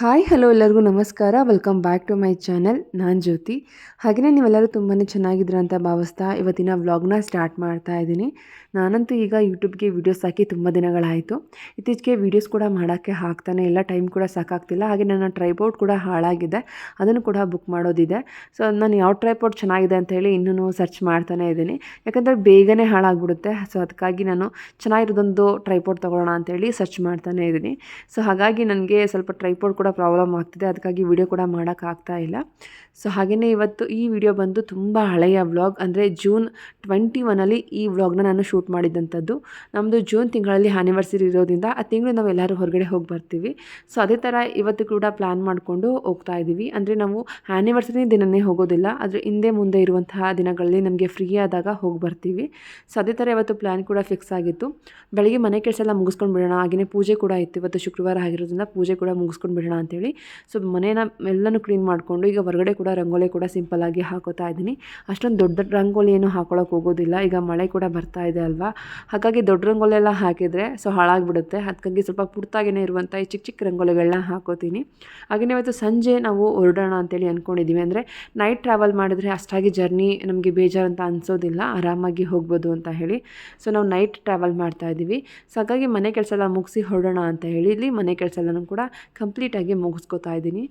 Hi, hello ಎಲ್ಲರಿಗೂ ನಮಸ್ಕಾರ. Welcome back to my channel. ನಾನು ಜ್ಯೋತಿ. ಹಾಗೆಯೇ ನೀವೆಲ್ಲರೂ ತುಂಬಾ ಚೆನ್ನಾಗಿದ್ರ ಅಂತ ಭಾವಿಸ್ತಾ ಇವತ್ತಿನ ವ್ಲಾಗ್ನ ಸ್ಟಾರ್ಟ್ ಮಾಡ್ತಾ ಇದ್ದೀನಿ. ನಾನಂತೂ ಈಗ ಯೂಟ್ಯೂಬ್ಗೆ ವೀಡಿಯೋಸ್ ಹಾಕಿ ತುಂಬ ದಿನಗಳಾಯಿತು. ಇತ್ತೀಚೆಗೆ ವೀಡಿಯೋಸ್ ಕೂಡ ಮಾಡೋಕ್ಕೆ ಹಾಕ್ತಾನೆ ಇಲ್ಲ. ಟೈಮ್ ಕೂಡ ಸಾಕಾಗ್ತಿಲ್ಲ. ಹಾಗೆ ನನ್ನ ಟ್ರೈಪೋರ್ಟ್ ಕೂಡ ಹಾಳಾಗಿದೆ. ಅದನ್ನು ಕೂಡ ಬುಕ್ ಮಾಡೋದಿದೆ. ಸೊ, ನಾನು ಯಾವ ಟ್ರೈಪೋರ್ಟ್ ಚೆನ್ನಾಗಿದೆ ಅಂತ ಹೇಳಿ ಇನ್ನೂ ಸರ್ಚ್ ಮಾಡ್ತಾನೆ ಇದ್ದೀನಿ. ಯಾಕಂದರೆ ಬೇಗನೆ ಹಾಳಾಗ್ಬಿಡುತ್ತೆ. ಸೊ, ಅದಕ್ಕಾಗಿ ನಾನು ಚೆನ್ನಾಗಿರೋದೊಂದು ಟ್ರೈಪೋರ್ಟ್ ತೊಗೊಳ್ಳೋಣ ಅಂತೇಳಿ ಸರ್ಚ್ ಮಾಡ್ತಾನೆ ಇದ್ದೀನಿ. ಸೊ, ಹಾಗಾಗಿ ನನಗೆ ಸ್ವಲ್ಪ ಟ್ರೈಪೋರ್ಟ್ ಕೂಡ ಪ್ರಾಬ್ಲಮ್ ಆಗ್ತಿದೆ. ಅದಕ್ಕಾಗಿ ವಿಡಿಯೋ ಕೂಡ ಮಾಡೋಕ್ಕಾಗ್ತಾ ಇಲ್ಲ. ಸೊ ಹಾಗೆಯೇ ಇವತ್ತು ಈ ವಿಡಿಯೋ ಬಂದು ತುಂಬ ಹಳೆಯ ವ್ಲಾಗ್, ಅಂದರೆ ಜೂನ್ ಟ್ವೆಂಟಿ ಒನಲ್ಲಿ ಈ ವ್ಲಾಗ್ನ ನಾನು ಶೂಟ್ ಮಾಡಿದ್ದಂಥದ್ದು ನಮ್ಮದು ಜೂನ್ ತಿಂಗಳಲ್ಲಿ ಆ್ಯನಿವರ್ಸರಿ ಇರೋದ್ರಿಂದ ಆ ತಿಂಗಳು ನಾವು ಎಲ್ಲರೂ ಹೊರಗಡೆ ಹೋಗಿ ಬರ್ತೀವಿ. ಸೊ ಅದೇ ಥರ ಇವತ್ತು ಕೂಡ ಪ್ಲ್ಯಾನ್ ಮಾಡಿಕೊಂಡು ಹೋಗ್ತಾ ಇದ್ದೀವಿ ಅಂದರೆ ನಾವು ಆ್ಯನಿವರ್ಸರಿ ದಿನನೇ ಹೋಗೋದಿಲ್ಲ, ಆದರೆ ಹಿಂದೆ ಮುಂದೆ ಇರುವಂತಹ ದಿನಗಳಲ್ಲಿ ನಮಗೆ ಫ್ರೀ ಆದಾಗ ಹೋಗಿ ಬರ್ತೀವಿ. ಸೊ ಅದೇ ಥರ ಇವತ್ತು ಪ್ಲ್ಯಾನ್ ಕೂಡ ಫಿಕ್ಸ್ ಆಗಿತ್ತು. ಬೆಳಗ್ಗೆ ಮನೆ ಕೆಲಸ ಎಲ್ಲ ಮುಗಿಸ್ಕೊಂಡು ಬಿಡೋಣ ಹಾಗೆಯೇ ಪೂಜೆ ಕೂಡ ಇತ್ತು. ಇವತ್ತು ಶುಕ್ರವಾರ ಆಗಿರೋದ್ರಿಂದ ಪೂಜೆ ಕೂಡ ಮುಗಿಸ್ಕೊಂಡು ಬಿಡೋಣ ಅಂತೇಳಿ. ಸೊ ಮನೇನ ಎಲ್ಲನೂ ಕ್ಲೀನ್ ಮಾಡಿಕೊಂಡು ಈಗ ಹೊರಗಡೆ ಕೂಡ ರಂಗೋಲಿ ಕೂಡ ಸಿಂಪಲ್ಲಾಗಿ ಹಾಕೋತಾ ಇದ್ದೀನಿ. ಅಷ್ಟೊಂದು ದೊಡ್ಡ ರಂಗೋಲಿ ಏನು ಹಾಕೊಳ್ಳೋಕೆ ಹೋಗೋದಿಲ್ಲ. ಈಗ ಮಳೆ ಕೂಡ ಬರ್ತಾ ಇದೆ ಅಲ್ವಾ? ಹಾಗಾಗಿ ದೊಡ್ಡ ರಂಗೋಲಿ ಎಲ್ಲ ಹಾಕಿದರೆ ಸೊ ಹಾಳಾಗಿಬಿಡುತ್ತೆ. ಅದಕ್ಕಾಗಿ ಸ್ವಲ್ಪ ಪುಟ್ಟಾಗೇ ಇರುವಂಥ ಈ ಚಿಕ್ಕ ಚಿಕ್ಕ ರಂಗೋಲಿಗಳನ್ನ ಹಾಕೋತೀನಿ. ಹಾಗೆಯೇ ಇವತ್ತು ಸಂಜೆ ನಾವು ಹೊರಡೋಣ ಅಂತೇಳಿ ಅಂದ್ಕೊಂಡಿದ್ದೀವಿ ಅಂದರೆ ನೈಟ್ ಟ್ರಾವೆಲ್ ಮಾಡಿದರೆ ಅಷ್ಟಾಗಿ ಜರ್ನಿ ನಮಗೆ ಬೇಜಾರು ಅಂತ ಅನಿಸೋದಿಲ್ಲ. ಆರಾಮಾಗಿ ಹೋಗ್ಬೋದು ಅಂತ ಹೇಳಿ. ಸೊ ನಾವು ನೈಟ್ ಟ್ರಾವೆಲ್ ಮಾಡ್ತಾ ಇದ್ದೀವಿ. ಸೊ ಹಾಗಾಗಿ ಮನೆ ಕೆಲಸ ಎಲ್ಲ ಮುಗಿಸಿ ಹೊರಡೋಣ ಅಂತ ಹೇಳಿ ಇಲ್ಲಿ ಮನೆ ಕೆಲಸ ಎಲ್ಲನೂ ಕೂಡ ಕಂಪ್ಲೀಟಾಗಿ ಮುಗಿಸ್ಕೊತಾ ಇದ್ದೀನಿ.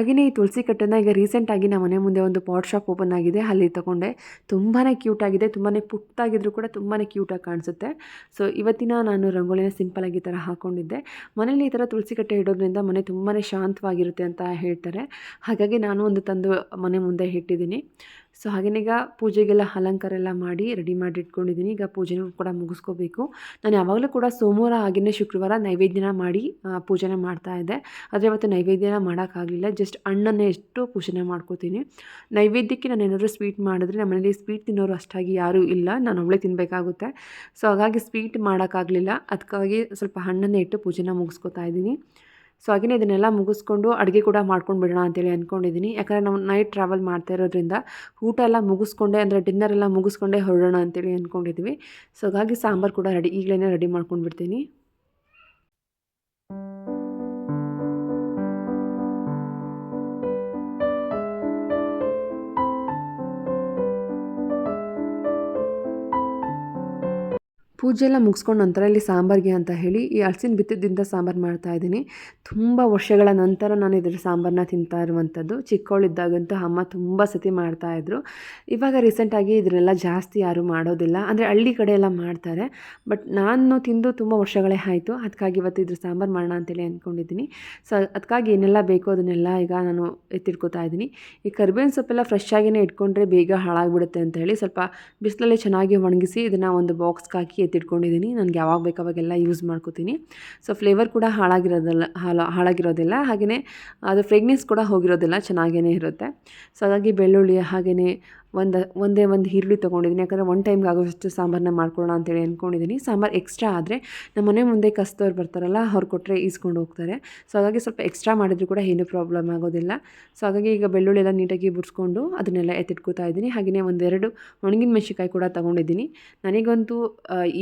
ಹಾಗೆಯೇ ಈ ತುಳಸಿ ಕಟ್ಟನ್ನು ಈಗ ರೀಸೆಂಟಾಗಿ ನಮ್ಮ ಮನೆ ಮುಂದೆ ಒಂದು ಪಾಟ್ ಶಾಪ್ ಓಪನ್ ಆಗಿದೆ. ಅಲ್ಲಿ ತಗೊಂಡೆ. ತುಂಬಾ ಕ್ಯೂಟ್ ಆಗಿದೆ. ತುಂಬಾ ಪುಟ್ಟಾಗಿದ್ರೂ ಕೂಡ ತುಂಬಾ ಕ್ಯೂಟಾಗಿ ಕಾಣಿಸುತ್ತೆ. ಸೊ, ಇವತ್ತಿನ ನಾನು ರಂಗೋಲಿನ ಸಿಂಪಲಾಗಿ ಈ ಥರ ಹಾಕ್ಕೊಂಡಿದ್ದೆ ಮನೇಲಿ ಈ ಥರ ತುಳಸಿ ಕಟ್ಟೆ ಇಡೋದ್ರಿಂದ ಮನೆ ತುಂಬಾ ಶಾಂತವಾಗಿರುತ್ತೆ ಅಂತ ಹೇಳ್ತಾರೆ. ಹಾಗಾಗಿ ನಾನು ಒಂದು ತಂದು ಮನೆ ಮುಂದೆ ಇಟ್ಟಿದ್ದೀನಿ. ಸೊ ಹಾಗೇನೀಗ ಪೂಜೆಗೆಲ್ಲ ಅಲಂಕಾರ ಎಲ್ಲ ಮಾಡಿ ರೆಡಿ ಮಾಡಿ ಇಟ್ಕೊಂಡಿದ್ದೀನಿ. ಈಗ ಪೂಜೆನೂ ಕೂಡ ಮುಗಿಸ್ಕೋಬೇಕು. ನಾನು ಯಾವಾಗಲೂ ಕೂಡ ಸೋಮವಾರ ಹಾಗೆಯೇ ಶುಕ್ರವಾರ ನೈವೇದ್ಯನ ಮಾಡಿ ಪೂಜೆನ ಮಾಡ್ತಾ ಇದ್ದೆ. ಆದರೆ ಇವತ್ತು ನೈವೇದ್ಯನ ಮಾಡೋಕ್ಕಾಗಲಿಲ್ಲ. ಜಸ್ಟ್ ಹಣ್ಣನ್ನೇ ಎಷ್ಟು ಪೂಜೆನ ಮಾಡ್ಕೋತೀನಿ. ನೈವೇದ್ಯಕ್ಕೆ ನಾನು ಏನಾದರೂ ಸ್ವೀಟ್ ಮಾಡಿದ್ರೆ ನಮ್ಮ ಮನೇಲಿ ಸ್ವೀಟ್ ತಿನ್ನೋರು ಅಷ್ಟಾಗಿ ಯಾರೂ ಇಲ್ಲ. ನಾನು ಅವಳೇ ತಿನ್ನಬೇಕಾಗುತ್ತೆ ಸೊ ಹಾಗಾಗಿ ಸ್ವೀಟ್ ಮಾಡೋಕ್ಕಾಗಲಿಲ್ಲ. ಅದಕ್ಕಾಗಿ ಸ್ವಲ್ಪ ಹಣ್ಣನ್ನೇ ಇಟ್ಟು ಪೂಜೆನ ಮುಗಿಸ್ಕೋತಾ ಇದ್ದೀನಿ. ಸೊ ಹಾಗೆಯೇ ಇದನ್ನೆಲ್ಲ ಮುಗಿಸ್ಕೊಂಡು ಅಡುಗೆ ಕೂಡ ಮಾಡ್ಕೊಂಡು ಬಿಡೋಣ ಅಂತೇಳಿ ಅಂದ್ಕೊಂಡಿದ್ದೀನಿ ಯಾಕಂದರೆ ನಾವು ನೈಟ್ ಟ್ರಾವೆಲ್ ಮಾಡ್ತಾ ಇರೋದ್ರಿಂದ ಊಟ ಎಲ್ಲ ಮುಗಿಸ್ಕೊಂಡೆ, ಅಂದರೆ ಡಿನ್ನರ್ ಎಲ್ಲ ಮುಗಿಸ್ಕೊಂಡೇ ಹೊರಡೋಣ ಅಂತೇಳಿ ಅಂದ್ಕೊಂಡಿದ್ವಿ ಸೊ ಹಾಗಾಗಿ ಸಾಂಬಾರು ಕೂಡ ರೆಡಿ ಈಗಲೇ ರೆಡಿ ಮಾಡ್ಕೊಂಡು ಬಿಡ್ತೀನಿ ಪೂಜೆ ಎಲ್ಲ ಮುಗಿಸ್ಕೊಂಡು ನಂತರ ಇಲ್ಲಿ ಸಾಂಬಾರಿಗೆ ಅಂತ ಹೇಳಿ ಈ ಹಲಸಿನ ಬಿತ್ತದಿಂದ ಸಾಂಬಾರು ಮಾಡ್ತಾ ಇದ್ದೀನಿ. ತುಂಬ ವರ್ಷಗಳ ನಂತರ ನಾನು ಇದರ ಸಾಂಬಾರನ್ನ ತಿಂತಾ ಇರುವಂಥದ್ದು. ಚಿಕ್ಕವಳಿದ್ದಾಗಂತೂ ಅಮ್ಮ ತುಂಬ ಸತಿ ಮಾಡ್ತಾಯಿದ್ರು ಇವಾಗ ರೀಸೆಂಟಾಗಿ ಇದನ್ನೆಲ್ಲ ಜಾಸ್ತಿ ಯಾರೂ ಮಾಡೋದಿಲ್ಲ. ಅಂದರೆ ಹಳ್ಳಿ ಕಡೆ ಎಲ್ಲ ಮಾಡ್ತಾರೆ. ಬಟ್ ನಾನು ತಿಂದು ತುಂಬ ವರ್ಷಗಳೇ ಆಯಿತು. ಅದಕ್ಕಾಗಿ ಇವತ್ತು ಇದ್ರ ಸಾಂಬಾರು ಮಾಡೋಣ ಅಂತೇಳಿ ಅಂದ್ಕೊಂಡಿದ್ದೀನಿ. ಸೊ ಅದಕ್ಕಾಗಿ ಏನೆಲ್ಲ ಬೇಕೋ ಅದನ್ನೆಲ್ಲ ಈಗ ನಾನು ಎತ್ತಿಟ್ಕೋತಾ ಇದ್ದೀನಿ. ಈ ಕರ್ಬೇವಿನ ಸೊಪ್ಪೆಲ್ಲ ಫ್ರೆಶ್ ಆಗಿನೇ ಇಟ್ಕೊಂಡ್ರೆ ಬೇಗ ಹಾಳಾಗಿಬಿಡುತ್ತೆ ಅಂತ ಹೇಳಿ ಸ್ವಲ್ಪ ಬಿಸಿಲಲ್ಲಿ ಚೆನ್ನಾಗಿ ಒಣಗಿಸಿ ಇದನ್ನು ಒಂದು ಬಾಕ್ಸ್ಗೆ ಹಾಕಿ ಎತ್ತಿಟ್ಕೊಂಡಿದ್ದೀನಿ ನನಗೆ ಯಾವಾಗ ಬೇಕು ಅವಾಗೆಲ್ಲ ಯೂಸ್ ಮಾಡ್ಕೋತೀನಿ. ಸೊ ಫ್ಲೇವರ್ ಕೂಡ ಹಾಳಾಗಿರೋದಿಲ್ಲ, ಹಾಳ, ಹಾಳಾಗಿರೋದಿಲ್ಲ. ಹಾಗೆಯೇ ಅದು ಫ್ರೆಗ್ನೆನ್ಸ್ ಕೂಡ ಹೋಗಿರೋದಿಲ್ಲ ಚೆನ್ನಾಗೇ ಇರುತ್ತೆ. ಸೊ ಹಾಗಾಗಿ ಬೆಳ್ಳುಳ್ಳಿ ಹಾಗೆಯೇ ಒಂದು, ಒಂದೇ ಒಂದು ಈರುಳ್ಳಿ ತೊಗೊಂಡಿದ್ದೀನಿ. ಯಾಕಂದರೆ ಒನ್ ಟೈಮ್ಗೆ ಆಗೋಷ್ಟು ಸಾಂಬಾರನ್ನ ಮಾಡ್ಕೊಳ್ಳೋಣ ಅಂತೇಳಿ ಅಂದ್ಕೊಂಡಿದ್ದೀನಿ ಸಾಂಬಾರು ಎಕ್ಸ್ಟ್ರಾ ಆದರೆ ನಮ್ಮ ಮನೆ ಮುಂದೆ ಕಸ್ತವ್ರು ಬರ್ತಾರಲ್ಲ, ಅವ್ರು ಕೊಟ್ಟರೆ ಈಸ್ಕೊಂಡು ಹೋಗ್ತಾರೆ. ಸೊ ಹಾಗಾಗಿ ಸ್ವಲ್ಪ ಎಕ್ಸ್ಟ್ರಾ ಮಾಡಿದ್ರು ಕೂಡ ಏನೂ ಪ್ರಾಬ್ಲಮ್ ಆಗೋದಿಲ್ಲ. ಸೊ ಹಾಗಾಗಿ ಈಗ ಬೆಳ್ಳುಳ್ಳಿ ಎಲ್ಲ ನೀಟಾಗಿ ಬಿಡಿಸ್ಕೊಂಡು ಅದನ್ನೆಲ್ಲ ಎತ್ತಿಟ್ಕೋತಾ ಇದ್ದೀನಿ. ಹಾಗೆಯೇ ಒಂದೆರಡು ಒಣಗಿನ ಮೆಣಸಿಕಾಯಿ ಕೂಡ ತೊಗೊಂಡಿದ್ದೀನಿ. ನನಗಂತೂ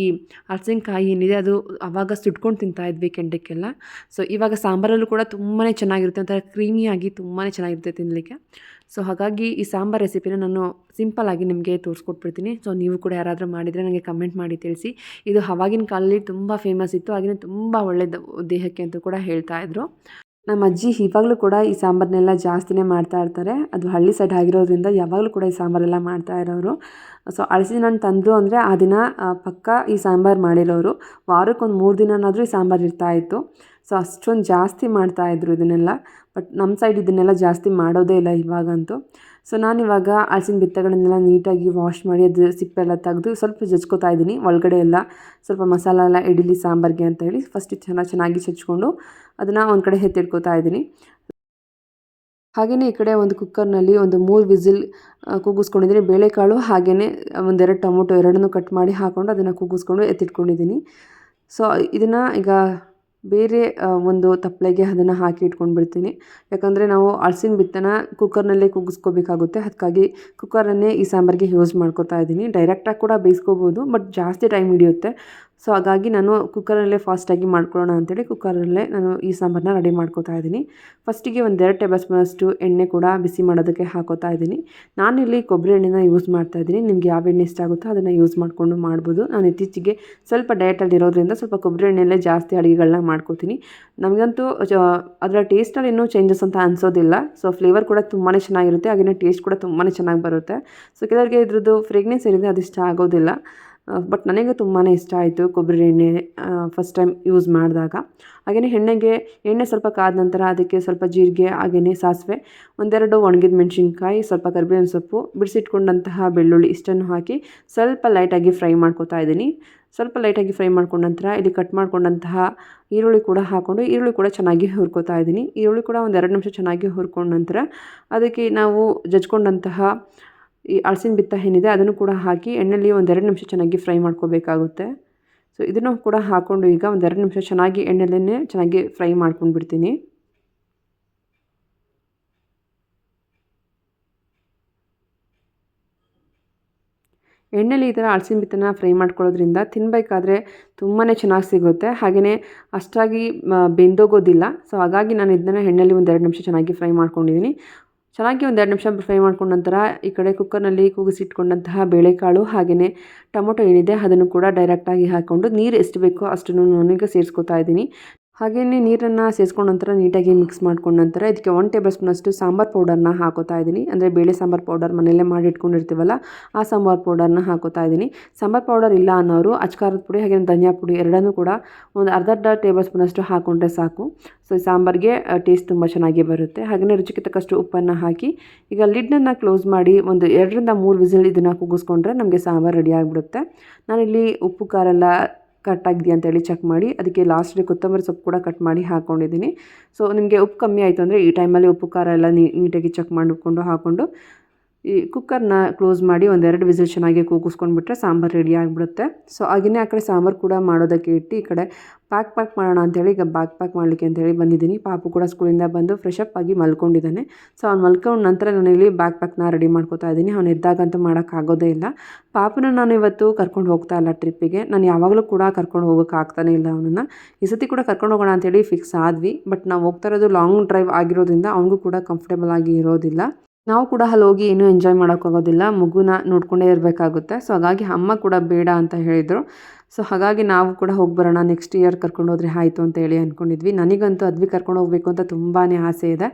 ಈ ಹಲಸಿನಕಾಯಿ ಏನಿದೆ ಅದು ಆವಾಗ ಸುಟ್ಕೊಂಡು ತಿಂತಾ ಇದ್ವಿ ಕೆಂಡಕ್ಕೆಲ್ಲ. ಸೊ ಇವಾಗ ಸಾಂಬಾರಲ್ಲೂ ಕೂಡ ತುಂಬಾ ಚೆನ್ನಾಗಿರುತ್ತೆ. ಒಂಥರ ಕ್ರೀಮಿಯಾಗಿ ತುಂಬಾ ಚೆನ್ನಾಗಿರುತ್ತೆ ತಿನ್ನಲಿಕ್ಕೆ ಸೊ ಹಾಗಾಗಿ ಈ ಸಾಂಬಾರ್ ರೆಸಿಪಿನ ನಾನು ಸಿಂಪಲ್ಲಾಗಿ ನಿಮಗೆ ತೋರಿಸ್ಕೊಟ್ಬಿಡ್ತೀನಿ. ಸೊ ನೀವು ಕೂಡ ಯಾರಾದರೂ ಮಾಡಿದರೆ ನನಗೆ ಕಮೆಂಟ್ ಮಾಡಿ ತಿಳಿಸಿ. ಇದು ಅವಾಗಿನ ಕಾಲದಲ್ಲಿ ತುಂಬ ಫೇಮಸ್ ಇತ್ತು. ಹಾಗೆ ತುಂಬ ಒಳ್ಳೆಯದು ದೇಹಕ್ಕೆ ಅಂತ ಕೂಡ ಹೇಳ್ತಾ ಇದ್ರು. ನಮ್ಮ ಅಜ್ಜಿ ಇವಾಗಲೂ ಕೂಡ ಈ ಸಾಂಬಾರನ್ನೆಲ್ಲ ಜಾಸ್ತಿನೇ ಮಾಡ್ತಾ ಇರ್ತಾರೆ. ಅದು ಹಳ್ಳಿ ಸೈಡ್ ಆಗಿರೋದ್ರಿಂದ ಯಾವಾಗಲೂ ಕೂಡ ಈ ಸಾಂಬಾರೆಲ್ಲ ಮಾಡ್ತಾ ಇರೋರು. ಸೊ ಅಳಿಸಿ ನಾನು ತಂದರು ಅಂದರೆ ಆ ದಿನ ಪಕ್ಕ ಈ ಸಾಂಬಾರು ಮಾಡಿರೋರು. ವಾರಕ್ಕೊಂದು ಮೂರು ದಿನನಾದರೂ ಈ ಸಾಂಬಾರು ಇರ್ತಾಯಿತ್ತು ಸೊ ಅಷ್ಟೊಂದು ಜಾಸ್ತಿ ಮಾಡ್ತಾಯಿದ್ರು ಇದನ್ನೆಲ್ಲ ಬಟ್ ನಮ್ಮ ಸೈಡ್ ಇದನ್ನೆಲ್ಲ ಜಾಸ್ತಿ ಮಾಡೋದೇ ಇಲ್ಲ ಇವಾಗಂತೂ. ಸೊ ನಾನಿವಾಗ ಹಲಸಿನ ಬಿತ್ತಗಳನ್ನೆಲ್ಲ ನೀಟಾಗಿ ವಾಶ್ ಮಾಡಿ ಅದು ಸಿಪ್ಪೆಲ್ಲ ತೆಗೆದು ಸ್ವಲ್ಪ ಜಜ್ಕೋತಾ ಇದ್ದೀನಿ, ಒಳಗಡೆ ಎಲ್ಲ ಸ್ವಲ್ಪ ಮಸಾಲ ಎಲ್ಲ, ಇಡ್ಲಿ, ಸಾಂಬಾರಿಗೆ ಅಂತ ಹೇಳಿ ಫಸ್ಟ್ ಚೆನ್ನಾಗಿ ಚೆನ್ನಾಗಿ ಚಚ್ಕೊಂಡು ಅದನ್ನು ಒಂದು ಕಡೆ ಎತ್ತಿಡ್ಕೋತಾ ಇದ್ದೀನಿ. ಹಾಗೆಯೇ ಈ ಕಡೆ ಒಂದು ಕುಕ್ಕರ್ನಲ್ಲಿ ಒಂದು ಮೂರು ವಿಸಿಲ್ ಕೂಗಿಸ್ಕೊಂಡಿದ್ದೀನಿ. ಬೇಳೆಕಾಳು ಹಾಗೆಯೇ ಒಂದೆರಡು ಟೊಮೊಟೊ ಎರಡನ್ನೂ ಕಟ್ ಮಾಡಿ ಹಾಕ್ಕೊಂಡು ಅದನ್ನು ಕೂಗಿಸ್ಕೊಂಡು ಎತ್ತಿಟ್ಕೊಂಡಿದ್ದೀನಿ. ಸೊ ಇದನ್ನು ಈಗ ಬೇರೆ ಒಂದು ತಪ್ಪಲೆಗೆ ಅದನ್ನು ಹಾಕಿ ಇಟ್ಕೊಂಡ್ಬಿಡ್ತೀನಿ. ಯಾಕಂದರೆ ನಾವು ಅಳಸಿನ ಬಿತ್ತನ ಕುಕ್ಕರ್ನಲ್ಲೇ ಕುಗ್ಗಿಸ್ಕೋಬೇಕಾಗುತ್ತೆ ಅದಕ್ಕಾಗಿ ಕುಕ್ಕರನ್ನೇ ಈ ಸಾಂಬಾರಿಗೆ ಯೂಸ್ ಮಾಡ್ಕೋತಾ ಇದ್ದೀನಿ. ಡೈರೆಕ್ಟಾಗಿ ಕೂಡ ಬೇಯಿಸ್ಕೋಬೋದು, ಬಟ್ ಜಾಸ್ತಿ ಟೈಮ್ ಹಿಡಿಯುತ್ತೆ. ಸೊ ಹಾಗಾಗಿ ನಾನು ಕುಕ್ಕರಲ್ಲೇ ಫಾಸ್ಟಾಗಿ ಮಾಡ್ಕೊಳ್ಳೋಣ ಅಂತೇಳಿ ಕುಕ್ಕರಲ್ಲೇ ನಾನು ಈ ಸಾಂಬಾರನ್ನ ರೆಡಿ ಮಾಡ್ಕೋತಾ ಇದ್ದೀನಿ. ಫಸ್ಟಿಗೆ ಒಂದು ಎರಡು ಟೇಬಲ್ ಸ್ಪೂನಷ್ಟು ಎಣ್ಣೆ ಕೂಡ ಬಿಸಿ ಮಾಡೋದಕ್ಕೆ ಹಾಕೋತಾ ಇದ್ದೀನಿ. ನಾನಿಲ್ಲಿ ಕೊಬ್ಬರಿ ಎಣ್ಣೆನ ಯೂಸ್ ಮಾಡ್ತಾ ಇದ್ದೀನಿ. ನಿಮ್ಗೆ ಯಾವ ಎಣ್ಣೆ ಇಷ್ಟ ಆಗುತ್ತೋ ಅದನ್ನು ಯೂಸ್ ಮಾಡಿಕೊಂಡು ಮಾಡ್ಬೋದು. ನಾನು ಇತ್ತೀಚೆಗೆ ಸ್ವಲ್ಪ ಡಯಟಲ್ಲಿ ಇರೋದ್ರಿಂದ ಸ್ವಲ್ಪ ಕೊಬ್ಬರಿ ಎಣ್ಣೆಯಲ್ಲೇ ಜಾಸ್ತಿ ಅಡುಗೆಗಳನ್ನ ಮಾಡ್ಕೋತೀನಿ. ನಮಗಂತೂ ಅದರ ಟೇಸ್ಟಲ್ಲಿ ಇನ್ನೂ ಚೇಂಜಸ್ ಅಂತ ಅನಿಸೋದಿಲ್ಲ. ಸೊ ಫ್ಲೇವರ್ ಕೂಡ ತುಂಬಾ ಚೆನ್ನಾಗಿರುತ್ತೆ. ಹಾಗೆಯೇ ಟೇಸ್ಟ್ ಕೂಡ ತುಂಬಾ ಚೆನ್ನಾಗಿ ಬರುತ್ತೆ. ಸೊ ಕೆಲವರಿಗೆ ಇದ್ರದ್ದು ಫ್ರೆಗ್ನೆನ್ಸ್ ಏನಿದೆ ಅದು ಇಷ್ಟ ಆಗೋದಿಲ್ಲ. ಬಟ್ ನನಗೆ ತುಂಬಾ ಇಷ್ಟ ಆಯಿತು ಕೊಬ್ಬರಿ ಎಣ್ಣೆ ಫಸ್ಟ್ ಟೈಮ್ ಯೂಸ್ ಮಾಡಿದಾಗ. ಹಾಗೆಯೇ ಎಣ್ಣೆಗೆ, ಎಣ್ಣೆ ಸ್ವಲ್ಪ ಕಾದ ನಂತರ ಅದಕ್ಕೆ ಸ್ವಲ್ಪ ಜೀರಿಗೆ ಹಾಗೆಯೇ ಸಾಸಿವೆ, ಒಂದೆರಡು ಒಣಗಿದ ಮೆಣಸಿನ್ಕಾಯಿ, ಸ್ವಲ್ಪ ಕರಿಬೇವಿನ ಸೊಪ್ಪು, ಬಿಡಿಸಿಟ್ಕೊಂಡಂತಹ ಬೆಳ್ಳುಳ್ಳಿ ಇಷ್ಟನ್ನು ಹಾಕಿ ಸ್ವಲ್ಪ ಲೈಟಾಗಿ ಫ್ರೈ ಮಾಡ್ಕೊತಾ ಇದ್ದೀನಿ. ಸ್ವಲ್ಪ ಲೈಟಾಗಿ ಫ್ರೈ ಮಾಡ್ಕೊಂಡ ನಂತರ ಇಲ್ಲಿ ಕಟ್ ಮಾಡ್ಕೊಂಡಂತಹ ಈರುಳ್ಳಿ ಕೂಡ ಹಾಕ್ಕೊಂಡು ಈರುಳ್ಳಿ ಕೂಡ ಚೆನ್ನಾಗಿ ಹುರ್ಕೋತಾ ಇದ್ದೀನಿ. ಈರುಳ್ಳಿ ಕೂಡ ಒಂದು ಎರಡು ನಿಮಿಷ ಚೆನ್ನಾಗಿ ಹುರ್ಕೊಂಡ ನಂತರ ಅದಕ್ಕೆ ನಾವು ಜಜ್ಕೊಂಡಂತಹ ಈ ಅಳಸಿನ ಬಿತ್ತ ಏನಿದೆ ಅದನ್ನು ಕೂಡ ಹಾಕಿ ಎಣ್ಣೆಲಿ ಒಂದೆರಡು ನಿಮಿಷ ಚೆನ್ನಾಗಿ ಫ್ರೈ ಮಾಡ್ಕೋಬೇಕಾಗುತ್ತೆ. ಸೊ ಇದನ್ನು ಕೂಡ ಹಾಕ್ಕೊಂಡು ಈಗ ಒಂದೆರಡು ನಿಮಿಷ ಚೆನ್ನಾಗಿ ಎಣ್ಣೆಲೇ ಚೆನ್ನಾಗಿ ಫ್ರೈ ಮಾಡ್ಕೊಂಡು ಬಿಡ್ತೀನಿ ಎಣ್ಣೆಲಿ ಈ ಥರ ಅಳಸಿನ ಬಿತ್ತನ ಫ್ರೈ ಮಾಡ್ಕೊಳ್ಳೋದ್ರಿಂದ ತಿನ್ನಬೇಕಾದ್ರೆ ತುಂಬಾ ಚೆನ್ನಾಗಿ ಸಿಗುತ್ತೆ. ಹಾಗೆಯೇ ಅಷ್ಟಾಗಿ ಬೆಂದೋಗೋದಿಲ್ಲ. ಸೊ ಹಾಗಾಗಿ ನಾನು ಇದನ್ನು ಎಣ್ಣೆಲಿ ಒಂದೆರಡು ನಿಮಿಷ ಚೆನ್ನಾಗಿ ಫ್ರೈ ಮಾಡ್ಕೊಂಡಿದ್ದೀನಿ. ಚೆನ್ನಾಗಿ ಒಂದೆರಡು ನಿಮಿಷ ಫ್ರೈ ಮಾಡ್ಕೊಂಡ ನಂತರ ಈ ಕಡೆ ಕುಕ್ಕರ್ನಲ್ಲಿ ಕೂಗಿಸಿಟ್ಕೊಂಡಂತಹ ಬೇಳೆಕಾಳು ಹಾಗೆಯೇ ಟೊಮೊಟೊ ಏನಿದೆ ಅದನ್ನು ಕೂಡ ಡೈರೆಕ್ಟಾಗಿ ಹಾಕ್ಕೊಂಡು ನೀರು ಎಷ್ಟು ಬೇಕೋ ಅಷ್ಟನ್ನು ನನಗೆ ಸೇರಿಸ್ಕೊತಾ ಇದ್ದೀನಿ. ಹಾಗೆಯೇ ನೀರನ್ನು ಸೇರಿಸ್ಕೊಂಡ ನಂತರ ನೀಟಾಗಿ ಮಿಕ್ಸ್ ಮಾಡ್ಕೊಂಡ ನಂತರ ಇದಕ್ಕೆ ಒನ್ ಟೇಬಲ್ ಸ್ಪೂನಷ್ಟು ಸಾಂಬಾರು ಪೌಡರ್ನ ಹಾಕೋತಾ ಇದ್ದೀನಿ ಅಂದರೆ ಬೇಳೆ ಸಾಂಬಾರು ಪೌಡರ್ ಮನೆಯಲ್ಲೇ ಮಾಡಿ ಇಟ್ಕೊಂಡಿರ್ತೀವಲ್ಲ ಆ ಸಾಂಬಾರು ಪೌಡರ್ನ ಹಾಕೋತಾ ಇದ್ದೀನಿ ಸಾಂಬಾರು ಪೌಡರ್ ಇಲ್ಲ ಅನ್ನೋರು ಅಚ್ಕಾರದ ಪುಡಿ ಹಾಗೆ ಧನಿಯಾ ಪುಡಿ ಎರಡನ್ನೂ ಕೂಡ ಒಂದು ಅರ್ಧ ಟೇಬಲ್ ಸ್ಪೂನಷ್ಟು ಹಾಕ್ಕೊಂಡ್ರೆ ಸಾಕು. ಸೊ ಸಾಂಬಾರಿಗೆ ಟೇಸ್ಟ್ ತುಂಬ ಚೆನ್ನಾಗಿ ಬರುತ್ತೆ. ಹಾಗೆಯೇ ರುಚಿಗೆ ತಕ್ಕಷ್ಟು ಉಪ್ಪನ್ನು ಹಾಕಿ, ಈಗ ಲಿಡ್ನನ್ನು ಕ್ಲೋಸ್ ಮಾಡಿ ಒಂದು ಎರಡರಿಂದ ಮೂರು ವಿಸಿಲ್ ಇದನ್ನು ಕೂಗಿಸ್ಕೊಂಡ್ರೆ ನಮಗೆ ಸಾಂಬಾರು ರೆಡಿ ಆಗಿಬಿಡುತ್ತೆ. ನಾನಿಲ್ಲಿ ಉಪ್ಪು, ಖಾರ ಎಲ್ಲ ಕಟ್ ಆಗಿದೆಯಾ ಅಂತೇಳಿ ಚೆಕ್ ಮಾಡಿ, ಅದಕ್ಕೆ ಲಾಸ್ಟ್ಗೆ ಕೊತ್ತಂಬರಿ ಸೊಪ್ಪು ಕೂಡ ಕಟ್ ಮಾಡಿ ಹಾಕ್ಕೊಂಡಿದ್ದೀನಿ ಸೊ ನಿಮಗೆ ಉಪ್ಪು ಕಮ್ಮಿ ಆಯಿತು ಅಂದರೆ ಈ ಟೈಮಲ್ಲಿ ಉಪ್ಪು ಖಾರ ಎಲ್ಲ ನೀಟಾಗಿ ಚೆಕ್ ಮಾಡಿಕೊಂಡು ಹಾಕ್ಕೊಂಡು ಈ ಕುಕ್ಕರ್ನ ಕ್ಲೋಸ್ ಮಾಡಿ ಒಂದೆರಡು ವಿಸಿಲ್ ಚೆನ್ನಾಗಿ ಕೂಗಿಸ್ಕೊಂಡ್ಬಿಟ್ರೆ ಸಾಂಬಾರು ರೆಡಿ ಆಗಿಬಿಡುತ್ತೆ. ಸೊ ಹಾಗೆಯೇ ಆ ಕಡೆ ಸಾಂಬಾರು ಕೂಡ ಮಾಡೋದಕ್ಕೆ ಇಟ್ಟು ಈ ಕಡೆ ಪ್ಯಾಕ್ ಪ್ಯಾಕ್ ಮಾಡೋಣ ಅಂತೇಳಿ ಈಗ ಬ್ಯಾಕ್ ಪ್ಯಾಕ್ ಮಾಡಲಿಕ್ಕೆ ಅಂತೇಳಿ ಬಂದಿದ್ದೀನಿ. ಪಾಪು ಕೂಡ ಸ್ಕೂಲಿಂದ ಬಂದು ಫ್ರೆಶ್ ಅಪ್ ಆಗಿ ಮಲ್ಕೊಂಡಿದ್ದಾನೆ. ಸೊ ಅವ್ನು ಮಲ್ಕೊಂಡ ನಂತರ ಇಲ್ಲಿ ಬ್ಯಾಕ್ ಪ್ಯಾಕ್ನ ರೆಡಿ ಮಾಡ್ಕೋತಾ ಇದ್ದೀನಿ. ಅವ್ನು ಎದ್ದಾಗಂತೂ ಮಾಡೋಕ್ಕಾಗೋದೇ ಇಲ್ಲ. ಪಾಪನ ನಾನು ಇವತ್ತು ಕರ್ಕೊಂಡು ಹೋಗ್ತಾ ಇಲ್ಲ ಟ್ರಿಪ್ಪಿಗೆ ನಾನು ಯಾವಾಗಲೂ ಕೂಡ ಕರ್ಕೊಂಡು ಹೋಗೋಕೆ ಆಗ್ತಾನೇ ಇಲ್ಲ ಅವನನ್ನು. ಈ ಸತಿ ಕೂಡ ಕರ್ಕೊಂಡು ಹೋಗೋಣ ಅಂತೇಳಿ ಫಿಕ್ಸ್ ಆದ್ವಿ. ಬಟ್ ನಾವು ಹೋಗ್ತಾ ಇರೋದು ಲಾಂಗ್ ಡ್ರೈವ್ ಆಗಿರೋದ್ರಿಂದ ಅವನಿಗೂ ಕೂಡ ಕಂಫರ್ಟೇಬಲ್ ಆಗಿ ಇರೋದಿಲ್ಲ. ನಾವು ಕೂಡ ಅಲ್ಲಿ ಹೋಗಿ ಏನೂ ಎಂಜಾಯ್ ಮಾಡೋಕ್ಕಾಗೋದಿಲ್ಲ. ಮಗುನ ನೋಡ್ಕೊಂಡೇ ಇರಬೇಕಾಗುತ್ತೆ. ಸೊ ಹಾಗಾಗಿ ಅಮ್ಮ ಕೂಡ ಬೇಡ ಅಂತ ಹೇಳಿದರು. ಸೊ ಹಾಗಾಗಿ ನಾವು ಕೂಡ ಹೋಗಿ ಬರೋಣ. ನೆಕ್ಸ್ಟ್ ಇಯರ್ ಕರ್ಕೊಂಡು ಹೋದರೆ ಆಯಿತು ಅಂತ ಹೇಳಿ ಅಂದ್ಕೊಂಡಿದ್ವಿ ನನಗಂತೂ ಅದ್ವಿ ಕರ್ಕೊಂಡು ಹೋಗಬೇಕು ಅಂತ ತುಂಬಾ ಆಸೆ ಇದೆ.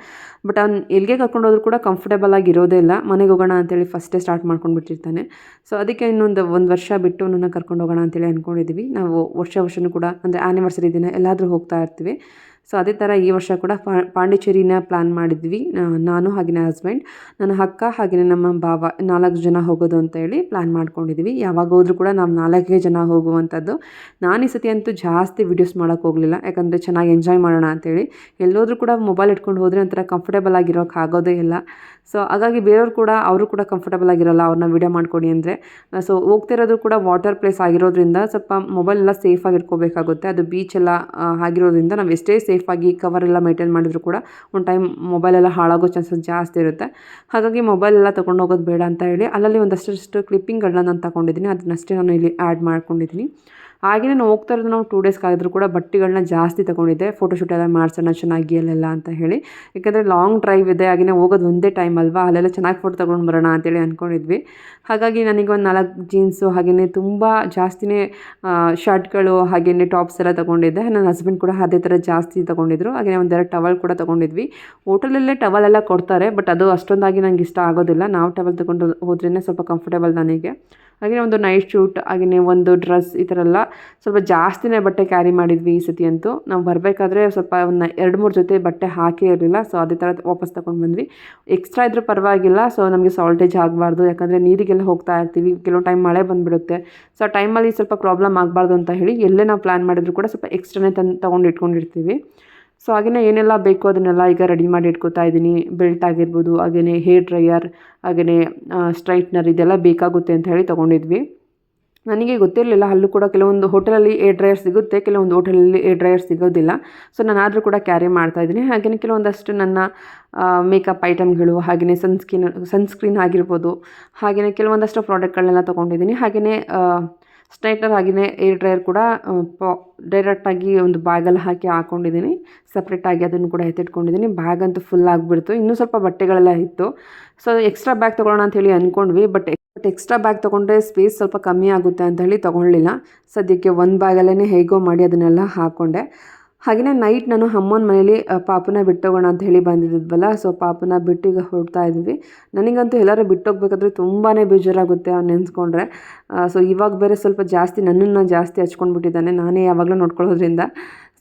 ಬಟ್ ಅವ್ನು ಎಲ್ಲಿಗೆ ಕರ್ಕೊಂಡು ಹೋದ್ರು ಕೂಡ ಕಂಫರ್ಟೇಬಲ್ ಆಗಿ ಇರೋದೇ ಇಲ್ಲ. ಮನೆಗೆ ಹೋಗೋಣ ಅಂತೇಳಿ ಫಸ್ಟೇ ಸ್ಟಾರ್ಟ್ ಮಾಡ್ಕೊಂಡ್ಬಿಟ್ಟಿರ್ತಾನೆ. ಸೊ ಅದಕ್ಕೆ ಇನ್ನೊಂದು ಒಂದು ವರ್ಷ ಬಿಟ್ಟು ನನ್ನ ಕರ್ಕೊಂಡು ಹೋಗೋಣ ಅಂತೇಳಿ ಅಂದ್ಕೊಂಡಿದ್ವಿ ನಾವು ವರ್ಷ ವರ್ಷವೂ ಕೂಡ, ಅಂದರೆ ಆ್ಯನಿವರ್ಸರಿ ದಿನ ಎಲ್ಲಾದರೂ ಹೋಗ್ತಾ ಇರ್ತೀವಿ. ಸೊ ಅದೇ ಥರ ಈ ವರ್ಷ ಕೂಡ ಪಾಂಡಿಚೇರಿನ ಪ್ಲ್ಯಾನ್ ಮಾಡಿದ್ವಿ. ನಾನು ಹಾಗೆಯೇ ಹಸ್ಬೆಂಡ್ ನನ್ನ ಅಕ್ಕ ಹಾಗೆಯೇ ನಮ್ಮ ಭಾವ, ನಾಲ್ಕು ಜನ ಹೋಗೋದು ಅಂತ ಹೇಳಿ ಪ್ಲ್ಯಾನ್ ಮಾಡ್ಕೊಂಡಿದ್ವಿ. ಯಾವಾಗ ಹೋದರೂ ಕೂಡ ನಾವು ನಾಲ್ಕೇ ಜನ ಹೋಗುವಂಥದ್ದು. ನಾನು ಈ ಸತಿ ಅಂತೂ ಜಾಸ್ತಿ ವೀಡಿಯೋಸ್ ಮಾಡೋಕ್ಕೆ ಹೋಗಲಿಲ್ಲ. ಯಾಕಂದರೆ ಚೆನ್ನಾಗಿ ಎಂಜಾಯ್ ಮಾಡೋಣ ಅಂತೇಳಿ ಎಲ್ಲೋದ್ರೂ ಕೂಡ ಮೊಬೈಲ್ ಇಟ್ಕೊಂಡು ಹೋದರೆ ಒಂಥರ ಕಂಫರ್ಟೇಬಲ್ ಆಗಿರೋಕ್ಕೆ ಆಗೋದೇ ಇಲ್ಲ. ಸೊ ಹಾಗಾಗಿ ಬೇರೆಯವ್ರು ಕೂಡ, ಅವರು ಕೂಡ ಕಂಫರ್ಟಬಲ್ ಆಗಿರಲ್ಲ, ಅವ್ರನ್ನ ವೀಡಿಯೋ ಮಾಡ್ಕೊಡಿ ಅಂದರೆ. ಸೊ ಹೋಗ್ತಿರೋದು ಕೂಡ ವಾಟರ್ ಪ್ಲೇಸ್ ಆಗಿರೋದ್ರಿಂದ ಸ್ವಲ್ಪ ಮೊಬೈಲ್ ಎಲ್ಲ ಸೇಫಾಗಿ ಇಟ್ಕೋಬೇಕಾಗುತ್ತೆ. ಅದು ಬೀಚ್ ಎಲ್ಲ ಆಗಿರೋದ್ರಿಂದ ನಾವು ಎಷ್ಟೇ ಸೇಫಾಗಿ ಕವರ್ ಎಲ್ಲ ಮೇಂಟೈನ್ ಮಾಡಿದ್ರು ಕೂಡ ಒಂದು ಟೈಮ್ ಮೊಬೈಲೆಲ್ಲ ಹಾಳಾಗೋ ಚಾನ್ಸಸ್ ಜಾಸ್ತಿ ಇರುತ್ತೆ. ಹಾಗಾಗಿ ಮೊಬೈಲ್ ಎಲ್ಲ ತೊಗೊಂಡು ಹೋಗೋದು ಬೇಡ ಅಂತ ಹೇಳಿ, ಅಲ್ಲಲ್ಲಿ ಒಂದಷ್ಟು ಕ್ಲಿಪ್ಪಿಂಗ್ಗಳನ್ನ ನಾನು ತಗೊಂಡಿದ್ದೀನಿ. ಅದನ್ನಷ್ಟೇ ನಾನು ಇಲ್ಲಿ ಆ್ಯಡ್ ಮಾಡ್ಕೊಂಡಿದ್ದೀನಿ. ಹಾಗೆಯೇ ನಾವು ಹೋಗ್ತಾ ಇರೋದು ನಾವು ಟೂ ಡೇಸ್ ಕಾಯ್ದರೂ ಕೂಡ ಬಟ್ಟೆಗಳನ್ನ ಜಾಸ್ತಿ ತೊಗೊಂಡಿದ್ದೆ. ಫೋಟೋಶೂಟ್ ಎಲ್ಲ ಮಾಡ್ಸೋಣ ಚೆನ್ನಾಗಿ ಅಲ್ಲೆಲ್ಲ ಅಂತ ಹೇಳಿ. ಯಾಕಂದರೆ ಲಾಂಗ್ ಡ್ರೈವ್ ಇದೆ ಹಾಗೆಯೇ ಹೋಗೋದು ಒಂದೇ ಟೈಮ್ ಅಲ್ವಾ? ಅಲ್ಲೆಲ್ಲ ಚೆನ್ನಾಗಿ ಫೋಟೋ ತೊಗೊಂಡು ಬರೋಣ ಅಂತೇಳಿ ಅಂದ್ಕೊಂಡಿದ್ವಿ ಹಾಗಾಗಿ ನನಗೆ ಒಂದು ನಾಲ್ಕು ಜೀನ್ಸು ಹಾಗೆಯೇ ತುಂಬ ಜಾಸ್ತಿನೇ ಶರ್ಟ್ಗಳು ಹಾಗೆಯೇ ಟಾಪ್ಸ್ ಎಲ್ಲ ತೊಗೊಂಡಿದ್ದೆ. ನನ್ನ ಹಸ್ಬೆಂಡ್ ಕೂಡ ಅದೇ ಥರ ಜಾಸ್ತಿ ತೊಗೊಂಡಿದ್ರು. ಹಾಗೆಯೇ ಒಂದೆರಡು ಟವಲ್ ಕೂಡ ತೊಗೊಂಡಿದ್ವಿ. ಹೋಟೆಲಲ್ಲೇ ಟವಲ್ ಎಲ್ಲ ಕೊಡ್ತಾರೆ ಬಟ್ ಅದು ಅಷ್ಟೊಂದಾಗಿ ನನಗೆ ಇಷ್ಟ ಆಗೋದಿಲ್ಲ. ನಾವು ಟವಲ್ ತೊಗೊಂಡು ಹೋದ್ರೇ ಸ್ವಲ್ಪ ಕಂಫರ್ಟೇಬಲ್ ನನಗೆ. ಹಾಗೆಯೇ ಒಂದು ನೈಟ್ ಶೂಟ್ ಹಾಗೆಯೇ ಒಂದು ಡ್ರೆಸ್ ಈ ಥರ ಎಲ್ಲ ಸ್ವಲ್ಪ ಜಾಸ್ತಿನೇ ಬಟ್ಟೆ ಕ್ಯಾರಿ ಮಾಡಿದ್ವಿ ಈ ಸತಿ ಅಂತೂ. ನಾವು ಬರಬೇಕಾದ್ರೆ ಸ್ವಲ್ಪ ಒಂದು ಎರಡು ಮೂರು ಜೊತೆ ಬಟ್ಟೆ ಹಾಕೇ ಇರಲಿಲ್ಲ ಸೊ ಅದೇ ಥರ ವಾಪಸ್ ತೊಗೊಂಡು ಬಂದ್ವಿ. ಎಕ್ಸ್ಟ್ರಾ ಇದ್ರೂ ಪರವಾಗಿಲ್ಲ ಸೊ ನಮಗೆ ಸಾಲ್ಟೇಜ್ ಆಗಬಾರ್ದು, ಯಾಕಂದರೆ ನೀರಿಗೆಲ್ಲ ಹೋಗ್ತಾ ಇರ್ತೀವಿ, ಕೆಲವು ಟೈಮ್ ಮಳೆ ಬಂದುಬಿಡುತ್ತೆ. ಸೊ ಆ ಟೈಮಲ್ಲಿ ಸ್ವಲ್ಪ ಪ್ರಾಬ್ಲಮ್ ಆಗಬಾರ್ದು ಅಂತ ಹೇಳಿ ಎಲ್ಲೇ ನಾವು ಪ್ಲ್ಯಾನ್ ಮಾಡಿದ್ರು ಕೂಡ ಸ್ವಲ್ಪ ಎಕ್ಸ್ಟ್ರಾನೇ ತಂದು, ತೊಗೊಂಡು ಇಟ್ಕೊಂಡಿರ್ತೀವಿ. ಸೊ ಹಾಗೆಯೇ ಏನೆಲ್ಲ ಬೇಕು ಅದನ್ನೆಲ್ಲ ಈಗ ರೆಡಿ ಮಾಡಿ ಇಟ್ಕೋತಾ ಇದ್ದೀನಿ. ಬೆಲ್ಟ್ ಆಗಿರ್ಬೋದು ಹಾಗೆಯೇ ಹೇರ್ ಡ್ರೈಯರ್ ಹಾಗೆಯೇ ಸ್ಟ್ರೈಟ್ನರ್ ಇದೆಲ್ಲ ಬೇಕಾಗುತ್ತೆ ಅಂತ ಹೇಳಿ ತೊಗೊಂಡಿದ್ವಿ. ನನಗೆ ಗೊತ್ತಿರಲಿಲ್ಲ, ಅಲ್ಲೂ ಕೂಡ ಕೆಲವೊಂದು ಹೋಟೆಲಲ್ಲಿ ಏರ್ ಡ್ರೈಯರ್ ಸಿಗುತ್ತೆ, ಕೆಲವೊಂದು ಹೋಟೆಲಲ್ಲಿ ಏರ್ ಡ್ರೈಯರ್ ಸಿಗೋದಿಲ್ಲ. ಸೊ ನಾನು ಆದರೂ ಕೂಡ ಕ್ಯಾರಿ ಮಾಡ್ತಾಯಿದ್ದೀನಿ ಹಾಗೆಯೇ ಕೆಲವೊಂದಷ್ಟು ನನ್ನ ಮೇಕಪ್ ಐಟಮ್ಗಳು ಹಾಗೆಯೇ ಸನ್ಸ್ಕ್ರೀನ್ ಸನ್ಸ್ಕ್ರೀನ್ ಆಗಿರ್ಬೋದು ಹಾಗೆಯೇ ಕೆಲವೊಂದಷ್ಟು ಪ್ರಾಡಕ್ಟ್ಗಳನ್ನೆಲ್ಲ ತೊಗೊಂಡಿದ್ದೀನಿ. ಹಾಗೆಯೇ ಸ್ಟ್ರೈಟ್ನರ್ ಹಾಗೆಯೇ ಏರ್ ಡ್ರೈಯರ್ ಕೂಡ ಡೈರೆಕ್ಟಾಗಿ ಒಂದು ಬ್ಯಾಗಲ್ಲಿ ಹಾಕಿ ಹಾಕ್ಕೊಂಡಿದ್ದೀನಿ ಸಪ್ರೇಟಾಗಿ ಅದನ್ನು ಕೂಡ ಎತ್ತಿಟ್ಕೊಂಡಿದ್ದೀನಿ. ಬ್ಯಾಗ್ ಅಂತೂ ಫುಲ್ ಆಗಿಬಿಡ್ತು. ಇನ್ನೂ ಸ್ವಲ್ಪ ಬಟ್ಟೆಗಳೆಲ್ಲ ಇತ್ತು. ಸೊ ಎಕ್ಸ್ಟ್ರಾ ಬ್ಯಾಗ್ ತೊಗೊಳ್ಳೋಣ ಅಂಥೇಳಿ ಅಂದ್ಕೊಂಡ್ವಿ ಬಟ್ ಬಟ್ ಎಕ್ಸ್ಟ್ರಾ ಬ್ಯಾಗ್ ತೊಗೊಂಡ್ರೆ ಸ್ಪೇಸ್ ಸ್ವಲ್ಪ ಕಮ್ಮಿ ಆಗುತ್ತೆ ಅಂತ ಹೇಳಿ ತೊಗೊಳ್ಳಿಲ್ಲ. ಸದ್ಯಕ್ಕೆ ಒಂದು ಬ್ಯಾಗಲ್ಲೇ ಹೇಗೋ ಮಾಡಿ ಅದನ್ನೆಲ್ಲ ಹಾಕ್ಕೊಂಡೆ ಹಾಗೆಯೇ ನೈಟ್ ನಾನು ಅಮ್ಮನ ಮನೇಲಿ ಪಾಪನ ಬಿಟ್ಟೋಗೋಣ ಅಂತ ಹೇಳಿ ಬಂದಿದ್ವಲ್ಲ ಸೊ ಪಾಪನ ಬಿಟ್ಟು ಈಗ ಹೊರಡ್ತಾ ಇದ್ವಿ. ನನಗಂತೂ ಎಲ್ಲರೂ ಬಿಟ್ಟೋಗ್ಬೇಕಾದ್ರೆ ತುಂಬಾ ಬೇಜಾರಾಗುತ್ತೆ ಅವ್ನು ನೆನೆಸ್ಕೊಂಡ್ರೆ. ಸೊ ಇವಾಗ ಬೇರೆ ಸ್ವಲ್ಪ ಜಾಸ್ತಿ ನನ್ನನ್ನು ಜಾಸ್ತಿ ಹಚ್ಕೊಂಡ್ಬಿಟ್ಟಿದ್ದಾನೆ, ನಾನೇ ಯಾವಾಗಲೂ ನೋಡ್ಕೊಳ್ಳೋದ್ರಿಂದ.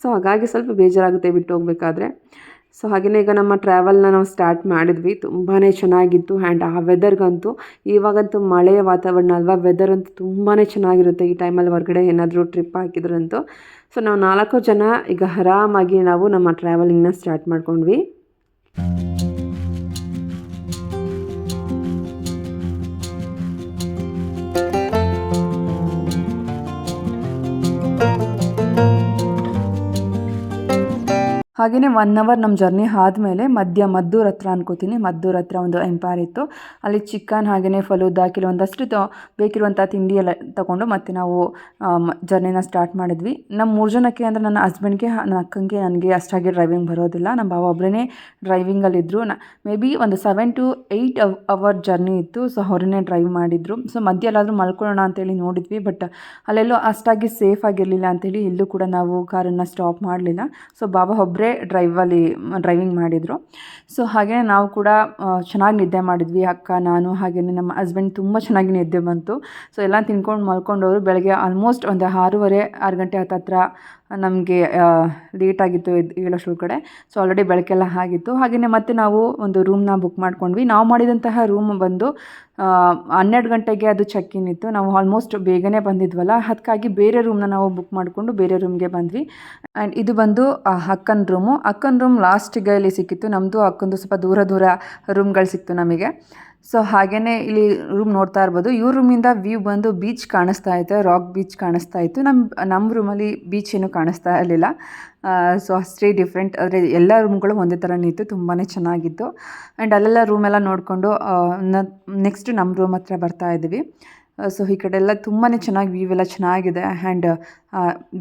ಸೊ ಹಾಗಾಗಿ ಸ್ವಲ್ಪ ಬೇಜಾರಾಗುತ್ತೆ ಬಿಟ್ಟು ಹೋಗ್ಬೇಕಾದ್ರೆ ಸೊ ಹಾಗೆಯೇ ಈಗ ನಮ್ಮ ಟ್ರಾವೆಲ್ನ ನಾವು ಸ್ಟಾರ್ಟ್ ಮಾಡಿದ್ವಿ. ತುಂಬಾ ಚೆನ್ನಾಗಿತ್ತು ಆ್ಯಂಡ್ ಆ ವೆದರ್ಗಂತೂ ಇವಾಗಂತೂ ಮಳೆಯ ವಾತಾವರಣ ಅಲ್ವಾ? ವೆದರ್ ಅಂತೂ ತುಂಬಾ ಚೆನ್ನಾಗಿರುತ್ತೆ. ಈ ಟೈಮಲ್ಲಿ ಹೊರಗಡೆ ಏನಾದರೂ ಟ್ರಿಪ್ ಹಾಕಿದ್ರಂತೂ. ಸೊ ನಾವು ನಾಲ್ಕು ಜನ ಈಗ ಆರಾಮಾಗಿ ನಾವು ನಮ್ಮ ಟ್ರಾವೆಲಿಂಗ್ನ ಸ್ಟಾರ್ಟ್ ಮಾಡ್ಕೊಂಡ್ವಿ. ಹಾಗೆಯೇ ಒನ್ ಅವರ್ ನಮ್ಮ ಜರ್ನಿ ಆದಮೇಲೆ ಮಧ್ಯ ಮದ್ದೂರ್ ಹತ್ರ ಅನ್ಕೋತೀನಿ. ಮದ್ದೂರ್ ಹತ್ರ ಒಂದು ಎಂಪೈರ್ ಇತ್ತು. ಅಲ್ಲಿ ಚಿಕನ್ ಹಾಗೆಯೇ ಫಲೂದಾ, ಕೆಲವೊಂದಷ್ಟು ಬೇಕಿರುವಂಥ ತಿಂಡಿ ಎಲ್ಲ ತಗೊಂಡು ಮತ್ತೆ ನಾವು ಜರ್ನಿನ ಸ್ಟಾರ್ಟ್ ಮಾಡಿದ್ವಿ. ನಮ್ಮ ಮೂರು ಜನಕ್ಕೆ ಅಂದರೆ ನನ್ನ ಹಸ್ಬೆಂಡ್ಗೆ ನನ್ನ ಅಕ್ಕಂಗೆ ನನಗೆ ಅಷ್ಟಾಗಿ ಡ್ರೈವಿಂಗ್ ಬರೋದಿಲ್ಲ. ನಮ್ಮ ಭಾವ ಒಬ್ಬರೇ ಡ್ರೈವಿಂಗಲ್ಲಿದ್ದರು ನ ಮೇ ಬಿ ಒಂದು seven to eight hour hour journey ಇತ್ತು. ಸೊ ಅವರನ್ನೇ ಡ್ರೈವ್ ಮಾಡಿದರು. ಸೊ ಮಧ್ಯ ಎಲ್ಲಾದರೂ ಮಲ್ಕೊಳ್ಳೋಣ ಅಂತೇಳಿ ನೋಡಿದ್ವಿ. ಬಟ್ ಅಲ್ಲೆಲ್ಲೋ ಅಷ್ಟಾಗಿ ಸೇಫ್ ಆಗಿರಲಿಲ್ಲ ಅಂತೇಳಿ ಇಲ್ಲೂ ಕೂಡ ನಾವು ಕಾರನ್ನು ಸ್ಟಾಪ್ ಮಾಡಲಿಲ್ಲ. ಸೊ ಬಾಬಾ ಒಬ್ಬರೇ ಡ್ರೈವಲ್ಲಿ ಡ್ರೈವಿಂಗ್ ಮಾಡಿದರು. ಸೊ ಹಾಗೆ ನಾವು ಕೂಡ ಚೆನ್ನಾಗಿ ನಿದ್ದೆ ಮಾಡಿದ್ವಿ. ಅಕ್ಕ, ನಾನು ಹಾಗೆಯೇ ನಮ್ಮ ಹಸ್ಬೆಂಡ್ ತುಂಬ ಚೆನ್ನಾಗಿ ನಿದ್ದೆ ಬಂತು. ಸೊ ಎಲ್ಲ ತಿನ್ಕೊಂಡು ಮಲ್ಕೊಂಡವರು ಬೆಳಗ್ಗೆ ಆಲ್ಮೋಸ್ಟ್ ಒಂದು ಆರೂವರೆ, ಆರು ಗಂಟೆ ಹತ್ತತ್ರ ನಮಗೆ ಲೇಟಾಗಿತ್ತು ಎದ್ದು ಏಳೋಷ್ಟ್ರ ಕಡೆ. ಸೊ ಆಲ್ರೆಡಿ ಬೆಳಕೆಲ್ಲ ಆಗಿತ್ತು. ಹಾಗೆಯೇ ಮತ್ತೆ ನಾವು ಒಂದು ರೂಮ್ನ ಬುಕ್ ಮಾಡ್ಕೊಂಡ್ವಿ. ನಾವು ಮಾಡಿದಂತಹ ರೂಮ್ ಬಂದು ಹನ್ನೆರಡು ಗಂಟೆಗೆ ಅದು ಚೆಕ್ ಇತ್ತು. ನಾವು ಆಲ್ಮೋಸ್ಟ್ ಬೇಗನೆ ಬಂದಿದ್ವಲ್ಲ. ಅದಕ್ಕಾಗಿ ಬೇರೆ ರೂಮ್ನ ನಾವು ಬುಕ್ ಮಾಡಿಕೊಂಡು ಬೇರೆ ರೂಮ್ಗೆ ಬಂದ್ವಿ. ಆ್ಯಂಡ್ ಇದು ಬಂದು ಅಕ್ಕನ ರೂಮು ಅಕ್ಕನ ರೂಮ್ ಲಾಸ್ಟಿಗೆ ಇಲ್ಲಿ ಸಿಕ್ಕಿತ್ತು. ನಮ್ಮದು ಅಕ್ಕಂದು ಸ್ವಲ್ಪ ದೂರ ದೂರ ರೂಮ್ಗಳು ಸಿಕ್ತು ನಮಗೆ. ಸೊ ಹಾಗೆಯೇ ಇಲ್ಲಿ ರೂಮ್ ನೋಡ್ತಾ ಇರ್ಬೋದು. ಇವ್ರ ರೂಮಿಂದ ವ್ಯೂ ಬಂದು ಬೀಚ್ ಕಾಣಿಸ್ತಾ ಇತ್ತು ರಾಕ್ ಬೀಚ್ ಕಾಣಿಸ್ತಾ ಇತ್ತು. ನಮ್ಮ ನಮ್ಮ ರೂಮಲ್ಲಿ ಬೀಚ್ ಏನು ಕಾಣಿಸ್ತಾ ಇರಲಿಲ್ಲ. ಸೊ ಅಷ್ಟೇ ಡಿಫ್ರೆಂಟ್ ಆದರೆ ಎಲ್ಲ ರೂಮ್ಗಳು ಒಂದೇ ಥರ ಇತ್ತು ತುಂಬಾ ಚೆನ್ನಾಗಿತ್ತು. ಆ್ಯಂಡ್ ಅಲ್ಲೆಲ್ಲ ರೂಮೆಲ್ಲ ನೋಡಿಕೊಂಡು ನೆಕ್ಸ್ಟ್ ನಮ್ಮ ರೂಮ್ ಹತ್ರ ಬರ್ತಾ ಇದ್ವಿ. ಸೊ ಈ ಕಡೆ ಎಲ್ಲ ತುಂಬಾ ಚೆನ್ನಾಗಿ ವ್ಯೂ ಎಲ್ಲ ಚೆನ್ನಾಗಿದೆ ಆ್ಯಂಡ್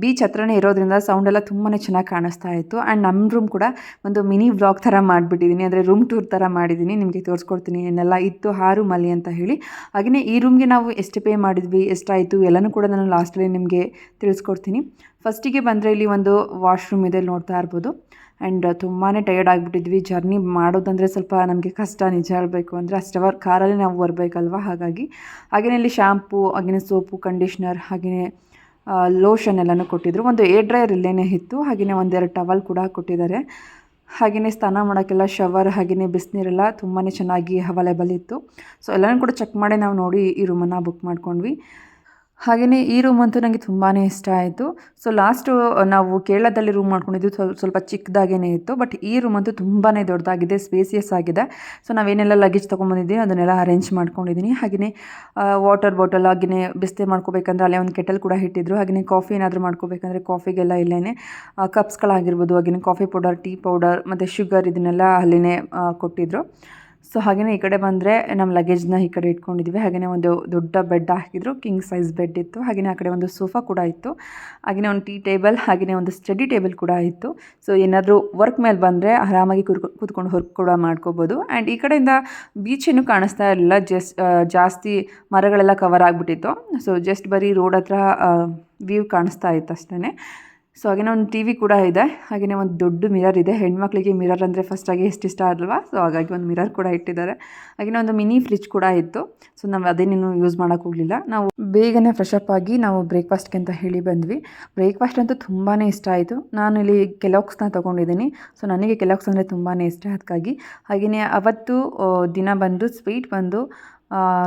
ಬೀಚ್ ಹತ್ರನೇ ಇರೋದ್ರಿಂದ ಸೌಂಡ್ ಎಲ್ಲ ತುಂಬಾ ಚೆನ್ನಾಗಿ ಕಾಣಿಸ್ತಾ ಇತ್ತು ಆ್ಯಂಡ್ ನಮ್ಮ ರೂಮ್ ಕೂಡ ಒಂದು ಮಿನಿ ಬ್ಲಾಗ್ ಥರ ಮಾಡಿಬಿಟ್ಟಿದ್ದೀನಿ ಅಂದರೆ ರೂಮ್ ಟೂರ್ ಥರ ಮಾಡಿದ್ದೀನಿ ನಿಮಗೆ ತೋರಿಸ್ಕೊಡ್ತೀನಿ ಏನೆಲ್ಲ ಇತ್ತು ಆ ರೂಮಲ್ಲಿ ಅಂತ ಹೇಳಿ. ಹಾಗೆಯೇ ಈ ರೂಮ್ಗೆ ನಾವು ಎಷ್ಟು ಪೇ ಮಾಡಿದ್ವಿ, ಎಷ್ಟಾಯಿತು, ಎಲ್ಲನೂ ಕೂಡ ನಾನು ಲಾಸ್ಟಲ್ಲಿ ನಿಮಗೆ ತಿಳಿಸ್ಕೊಡ್ತೀನಿ. ಫಸ್ಟಿಗೆ ಬಂದರೆ ಇಲ್ಲಿ ಒಂದು ವಾಶ್ರೂಮ್ ಇದೆ ನೋಡ್ತಾ ಇರ್ಬೋದು. ಆ್ಯಂಡ್ ತುಂಬಾ ಟಯರ್ಡ್ ಆಗಿಬಿಟ್ಟಿದ್ವಿ. ಜರ್ನಿ ಮಾಡೋದಂದರೆ ಸ್ವಲ್ಪ ನಮಗೆ ಕಷ್ಟ, ನಿಜ ಹೇಳಬೇಕು ಅಂದರೆ ಅಷ್ಟವರ್ ಕಾರಲ್ಲಿ ನಾವು ಬರಬೇಕಲ್ವಾ? ಹಾಗಾಗಿ. ಹಾಗೆಯೇ ಇಲ್ಲಿ ಶ್ಯಾಂಪು ಹಾಗೆಯೇ ಸೋಪು ಕಂಡೀಷ್ನರ್ ಹಾಗೆಯೇ ಲೋಷನ್ ಎಲ್ಲನೂ ಕೊಟ್ಟಿದ್ದರು ಒಂದು ಏರ್ ಡ್ರೈಯರ್ ಇಲ್ಲೇ ಇತ್ತು. ಹಾಗೆಯೇ ಒಂದೆರಡು ಟವಲ್ ಕೂಡ ಕೊಟ್ಟಿದ್ದಾರೆ. ಹಾಗೆಯೇ ಸ್ನಾನ ಮಾಡೋಕ್ಕೆಲ್ಲ ಶವರ್ ಹಾಗೆಯೇ ಬಿಸಿನೀರೆಲ್ಲ ತುಂಬಾ ಚೆನ್ನಾಗಿ ಅವೈಲೇಬಲ್ ಇತ್ತು. ಸೊ ಎಲ್ಲನೂ ಕೂಡ ಚೆಕ್ ಮಾಡಿ ನಾವು ನೋಡಿ ಈ ರೂಮನ್ನು ಬುಕ್ ಮಾಡ್ಕೊಂಡ್ವಿ. ಹಾಗೆಯೇ ಈ ರೂಮ್ ಅಂತೂ ನನಗೆ ತುಂಬಾ ಇಷ್ಟ ಆಯಿತು. ಸೊ ಲಾಸ್ಟು ನಾವು ಕೇರಳದಲ್ಲಿ ರೂಮ್ ಮಾಡ್ಕೊಂಡಿದ್ದು ಸ್ವಲ್ಪ ಸ್ವಲ್ಪ ಚಿಕ್ಕದಾಗೇ ಇತ್ತು ಬಟ್ ಈ ರೂಮ್ ಅಂತೂ ತುಂಬಾ ದೊಡ್ಡದಾಗಿದೆ ಸ್ಪೇಸಿಯಸ್ ಆಗಿದೆ. ಸೊ ನಾವೇನೆಲ್ಲ ಲಗೇಜ್ ತೊಗೊಂಬಂದಿದ್ದೀನಿ ಅದನ್ನೆಲ್ಲ ಅರೇಂಜ್ ಮಾಡ್ಕೊಂಡಿದ್ದೀನಿ ಹಾಗೆಯೇ ವಾಟರ್ ಬಾಟಲ್ ಹಾಗೆಯೇ ಬಿಸ್ತೆ ಮಾಡ್ಕೋಬೇಕಂದ್ರೆ ಅಲ್ಲೇ ಒಂದು ಕೆಟಲ್ ಕೂಡ ಇಟ್ಟಿದ್ರು ಹಾಗೆಯೇ ಕಾಫಿ ಏನಾದರೂ ಮಾಡ್ಕೋಬೇಕಂದ್ರೆ ಕಾಫಿಗೆಲ್ಲ ಇಲ್ಲೇ ಕಪ್ಸ್ಗಳಾಗಿರ್ಬೋದು ಹಾಗೆಯೇ ಕಾಫಿ ಪೌಡರ್ ಟೀ ಪೌಡರ್ ಮತ್ತು ಶುಗರ್ ಇದನ್ನೆಲ್ಲ ಅಲ್ಲಿನೇ ಕೊಟ್ಟಿದ್ದರು ಸೊ ಹಾಗೆಯೇ ಈ ಕಡೆ ಬಂದರೆ ನಮ್ಮ ಲಗೇಜ್ನ ಈ ಕಡೆ ಇಟ್ಕೊಂಡಿದ್ವಿ. ಹಾಗೆಯೇ ಒಂದು ದೊಡ್ಡ ಬೆಡ್ ಹಾಕಿದ್ರು ಕಿಂಗ್ ಸೈಜ್ ಬೆಡ್ ಇತ್ತು. ಹಾಗೆಯೇ ಆ ಕಡೆ ಒಂದು ಸೋಫಾ ಕೂಡ ಇತ್ತು. ಹಾಗೆಯೇ ಒಂದು ಟೀ ಟೇಬಲ್ ಹಾಗೆಯೇ ಒಂದು ಸ್ಟಡಿ ಟೇಬಲ್ ಕೂಡ ಇತ್ತು. ಸೊ ಏನಾದರೂ ವರ್ಕ್ ಮೇಲೆ ಬಂದರೆ ಆರಾಮಾಗಿ ಕೂತ್ಕೊ ಕೂತ್ಕೊಂಡು ವರ್ಕ್ ಕೂಡ ಮಾಡ್ಕೋಬೋದು. ಆ್ಯಂಡ್ ಈ ಕಡೆಯಿಂದ ಬೀಚ್ ಏನು ಕಾಣಿಸ್ತಾ ಇರಲಿಲ್ಲ. ಜಸ್ಟ್ ಜಾಸ್ತಿ ಮರಗಳೆಲ್ಲ ಕವರ್ ಆಗಿಬಿಟ್ಟಿತ್ತು. ಸೊ ಜಸ್ಟ್ ಬರೀ ರೋಡ್ ಹತ್ರ ವ್ಯೂ ಕಾಣಿಸ್ತಾ ಇತ್ತು ಅಷ್ಟೇ ಸೊ ಹಾಗೆಯೇ ಒಂದು ಟಿ ವಿ ಕೂಡ ಇದೆ. ಹಾಗೆಯೇ ಒಂದು ದೊಡ್ಡ ಮಿರರ್ ಇದೆ. ಹೆಣ್ಮಕ್ಳಿಗೆ ಮಿರರ್ ಅಂದರೆ ಫಸ್ಟಾಗಿ ಎಷ್ಟು ಇಷ್ಟ ಅಲ್ವಾ? ಸೊ ಹಾಗಾಗಿ ಒಂದು ಮಿರರ್ ಕೂಡ ಇಟ್ಟಿದ್ದಾರೆ. ಹಾಗೆಯೇ ಒಂದು ಮಿನಿ ಫ್ರಿಜ್ ಕೂಡ ಇತ್ತು. ಸೊ ನಾವು ಅದೇನೇನು ಯೂಸ್ ಮಾಡೋಕ್ಕೆ ಹೋಗಲಿಲ್ಲ. ನಾವು ಬೇಗನೆ ಫ್ರೆಶಪ್ ಆಗಿ ನಾವು ಬ್ರೇಕ್ಫಾಸ್ಟ್ಗೆ ಅಂತ ಹೇಳಿ ಬಂದ್ವಿ. ಬ್ರೇಕ್ಫಾಸ್ಟ್ ಅಂತೂ ತುಂಬಾ ಇಷ್ಟ ಆಯಿತು. ನಾನು ಇಲ್ಲಿ ಕೆಲೋಕ್ಸ್ನ ತೊಗೊಂಡಿದ್ದೀನಿ. ಸೊ ನನಗೆ ಕೆಲೋಕ್ಸ್ ಅಂದರೆ ತುಂಬಾ ಇಷ್ಟ ಅದಕ್ಕಾಗಿ ಹಾಗೆಯೇ ಅವತ್ತು ದಿನ ಬಂದು ಸ್ವೀಟ್ ಬಂದು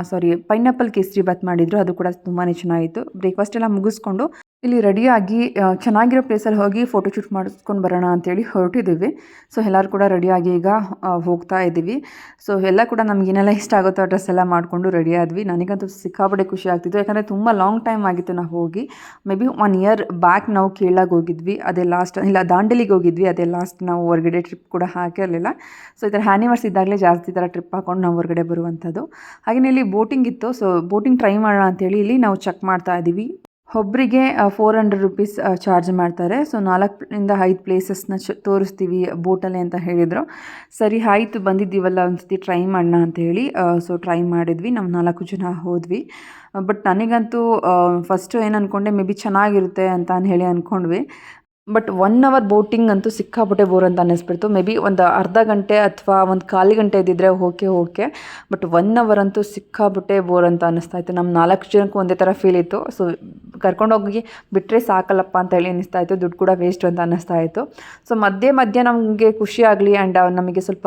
ಸಾರಿ ಪೈನಾಪಲ್ ಕೇಸರಿ ಬಾತ್ ಮಾಡಿದ್ರು. ಅದು ಕೂಡ ತುಂಬಾ ಚೆನ್ನಾಗಿತ್ತು. ಬ್ರೇಕ್ಫಾಸ್ಟ್ ಎಲ್ಲ ಮುಗಿಸ್ಕೊಂಡು ಇಲ್ಲಿ ರೆಡಿಯಾಗಿ ಚೆನ್ನಾಗಿರೋ ಪ್ಲೇಸಲ್ಲಿ ಹೋಗಿ ಫೋಟೋ ಶೂಟ್ ಮಾಡಿಸ್ಕೊಂಡು ಬರೋಣ ಅಂತೇಳಿ ಹೊರಟಿದ್ದೀವಿ. ಸೊ ಎಲ್ಲರೂ ಕೂಡ ರೆಡಿಯಾಗಿ ಈಗ ಹೋಗ್ತಾ ಇದ್ದೀವಿ. ಸೊ ಎಲ್ಲ ಕೂಡ ನಮ್ಗೆ ಏನೆಲ್ಲ ಇಷ್ಟ ಆಗುತ್ತೋ ಆ ಡ್ರೆಸ್ ಎಲ್ಲ ಮಾಡಿಕೊಂಡು ರೆಡಿ ಆದ್ವಿ. ನನಗಂತೂ ಸಿಕ್ಕಾಪಟ್ಟೆ ಖುಷಿ ಆಗ್ತಿತ್ತು. ಯಾಕಂದರೆ ತುಂಬ ಲಾಂಗ್ ಟೈಮ್ ಆಗಿತ್ತು ನಾವು ಹೋಗಿ. May be one year back ನಾವು ಕೇಳಾಗ ಹೋಗಿದ್ವಿ. ಅದೇ ಲಾಸ್ಟ್ ಇಲ್ಲ ದಾಂಡೇಲಿಗೆ ಹೋಗಿದ್ವಿ. ಅದೇ ಲಾಸ್ಟ್ ನಾವು ಹೊರಗಡೆ ಟ್ರಿಪ್ ಕೂಡ ಹಾಕಿರಲಿಲ್ಲ. ಸೊ ಈ ಥರ ಹ್ಯಾನಿವರ್ಸ್ ಇದ್ದಾಗಲೇ ಜಾಸ್ತಿ ಥರ ಟ್ರಿಪ್ ಹಾಕೊಂಡು ನಾವು ಹೊರಗಡೆ ಬರುವಂಥದ್ದು ಹಾಗೆಯೇ ಇಲ್ಲಿ ಬೋಟಿಂಗ್ ಇತ್ತು. ಸೊ ಬೋಟಿಂಗ್ ಟ್ರೈ ಮಾಡೋಣ ಅಂತೇಳಿ ಇಲ್ಲಿ ನಾವು ಚೆಕ್ ಮಾಡ್ತಾ ಇದ್ದೀವಿ. ಒಬ್ಬರಿಗೆ ಫೋರ್ ಹಂಡ್ರೆಡ್ ರುಪೀಸ್ ಚಾರ್ಜ್ ಮಾಡ್ತಾರೆ. ಸೊ ನಾಲ್ಕರಿಂದ ಐದು ಪ್ಲೇಸಸ್ನ ಚ, ತೋರಿಸ್ತೀವಿ ಬೋಟಲ್ಲಿ ಅಂತ ಹೇಳಿದರು. ಸರಿ, ಆಯಿತು, ಬಂದಿದ್ದೀವಲ್ಲ ಒಂದ್ಸತಿ ಟ್ರೈ ಮಾಡೋಣ ಅಂತ ಹೇಳಿ ಸೊ ಟ್ರೈ ಮಾಡಿದ್ವಿ. ನಾವು ನಾಲ್ಕು ಜನ ಹೋದ್ವಿ. ಬಟ್ ನನಗಂತೂ ಫಸ್ಟು ಏನು ಅಂದ್ಕೊಂಡೆ ಮೇ ಬಿ ಚೆನ್ನಾಗಿರುತ್ತೆ ಅಂತ ಹೇಳಿ ಅಂದ್ಕೊಂಡ್ವಿ ಬಟ್ ಒನ್ ಅವರ್ ಬೋಟಿಂಗ್ ಅಂತೂ ಸಿಕ್ಕಾಪಟ್ಟೆ ಬೋರ್ ಅಂತ ಅನ್ನಿಸ್ಬಿಡ್ತು. ಮೇ ಬಿ ಒಂದು ಅರ್ಧ ಗಂಟೆ ಅಥವಾ ಒಂದು ಕಾಲು ಗಂಟೆ ಇದ್ದಿದ್ರೆ okay okay but one hour ಅಂತೂ ಸಿಕ್ಕಾಪಟ್ಟೆ ಬೋರ್ ಅಂತ ಅನ್ನಿಸ್ತಾ ಇತ್ತು. ನಮ್ಮ ನಾಲ್ಕು ಜನಕ್ಕೂ ಒಂದೇ ಥರ ಫೀಲ್ ಇತ್ತು. ಸೊ ಕರ್ಕೊಂಡೋಗಿ ಬಿಟ್ಟರೆ ಸಾಕಲ್ಲಪ್ಪ ಅಂತ ಹೇಳಿ ಅನ್ನಿಸ್ತಾ ಇತ್ತು. ದುಡ್ಡು ಕೂಡ ವೇಸ್ಟ್ ಅಂತ ಅನ್ನಿಸ್ತಾ ಇತ್ತು. ಸೊ ಮಧ್ಯೆ ಮಧ್ಯೆ ನಮಗೆ ಖುಷಿ ಆಗಲಿ ಆ್ಯಂಡ್ ನಮಗೆ ಸ್ವಲ್ಪ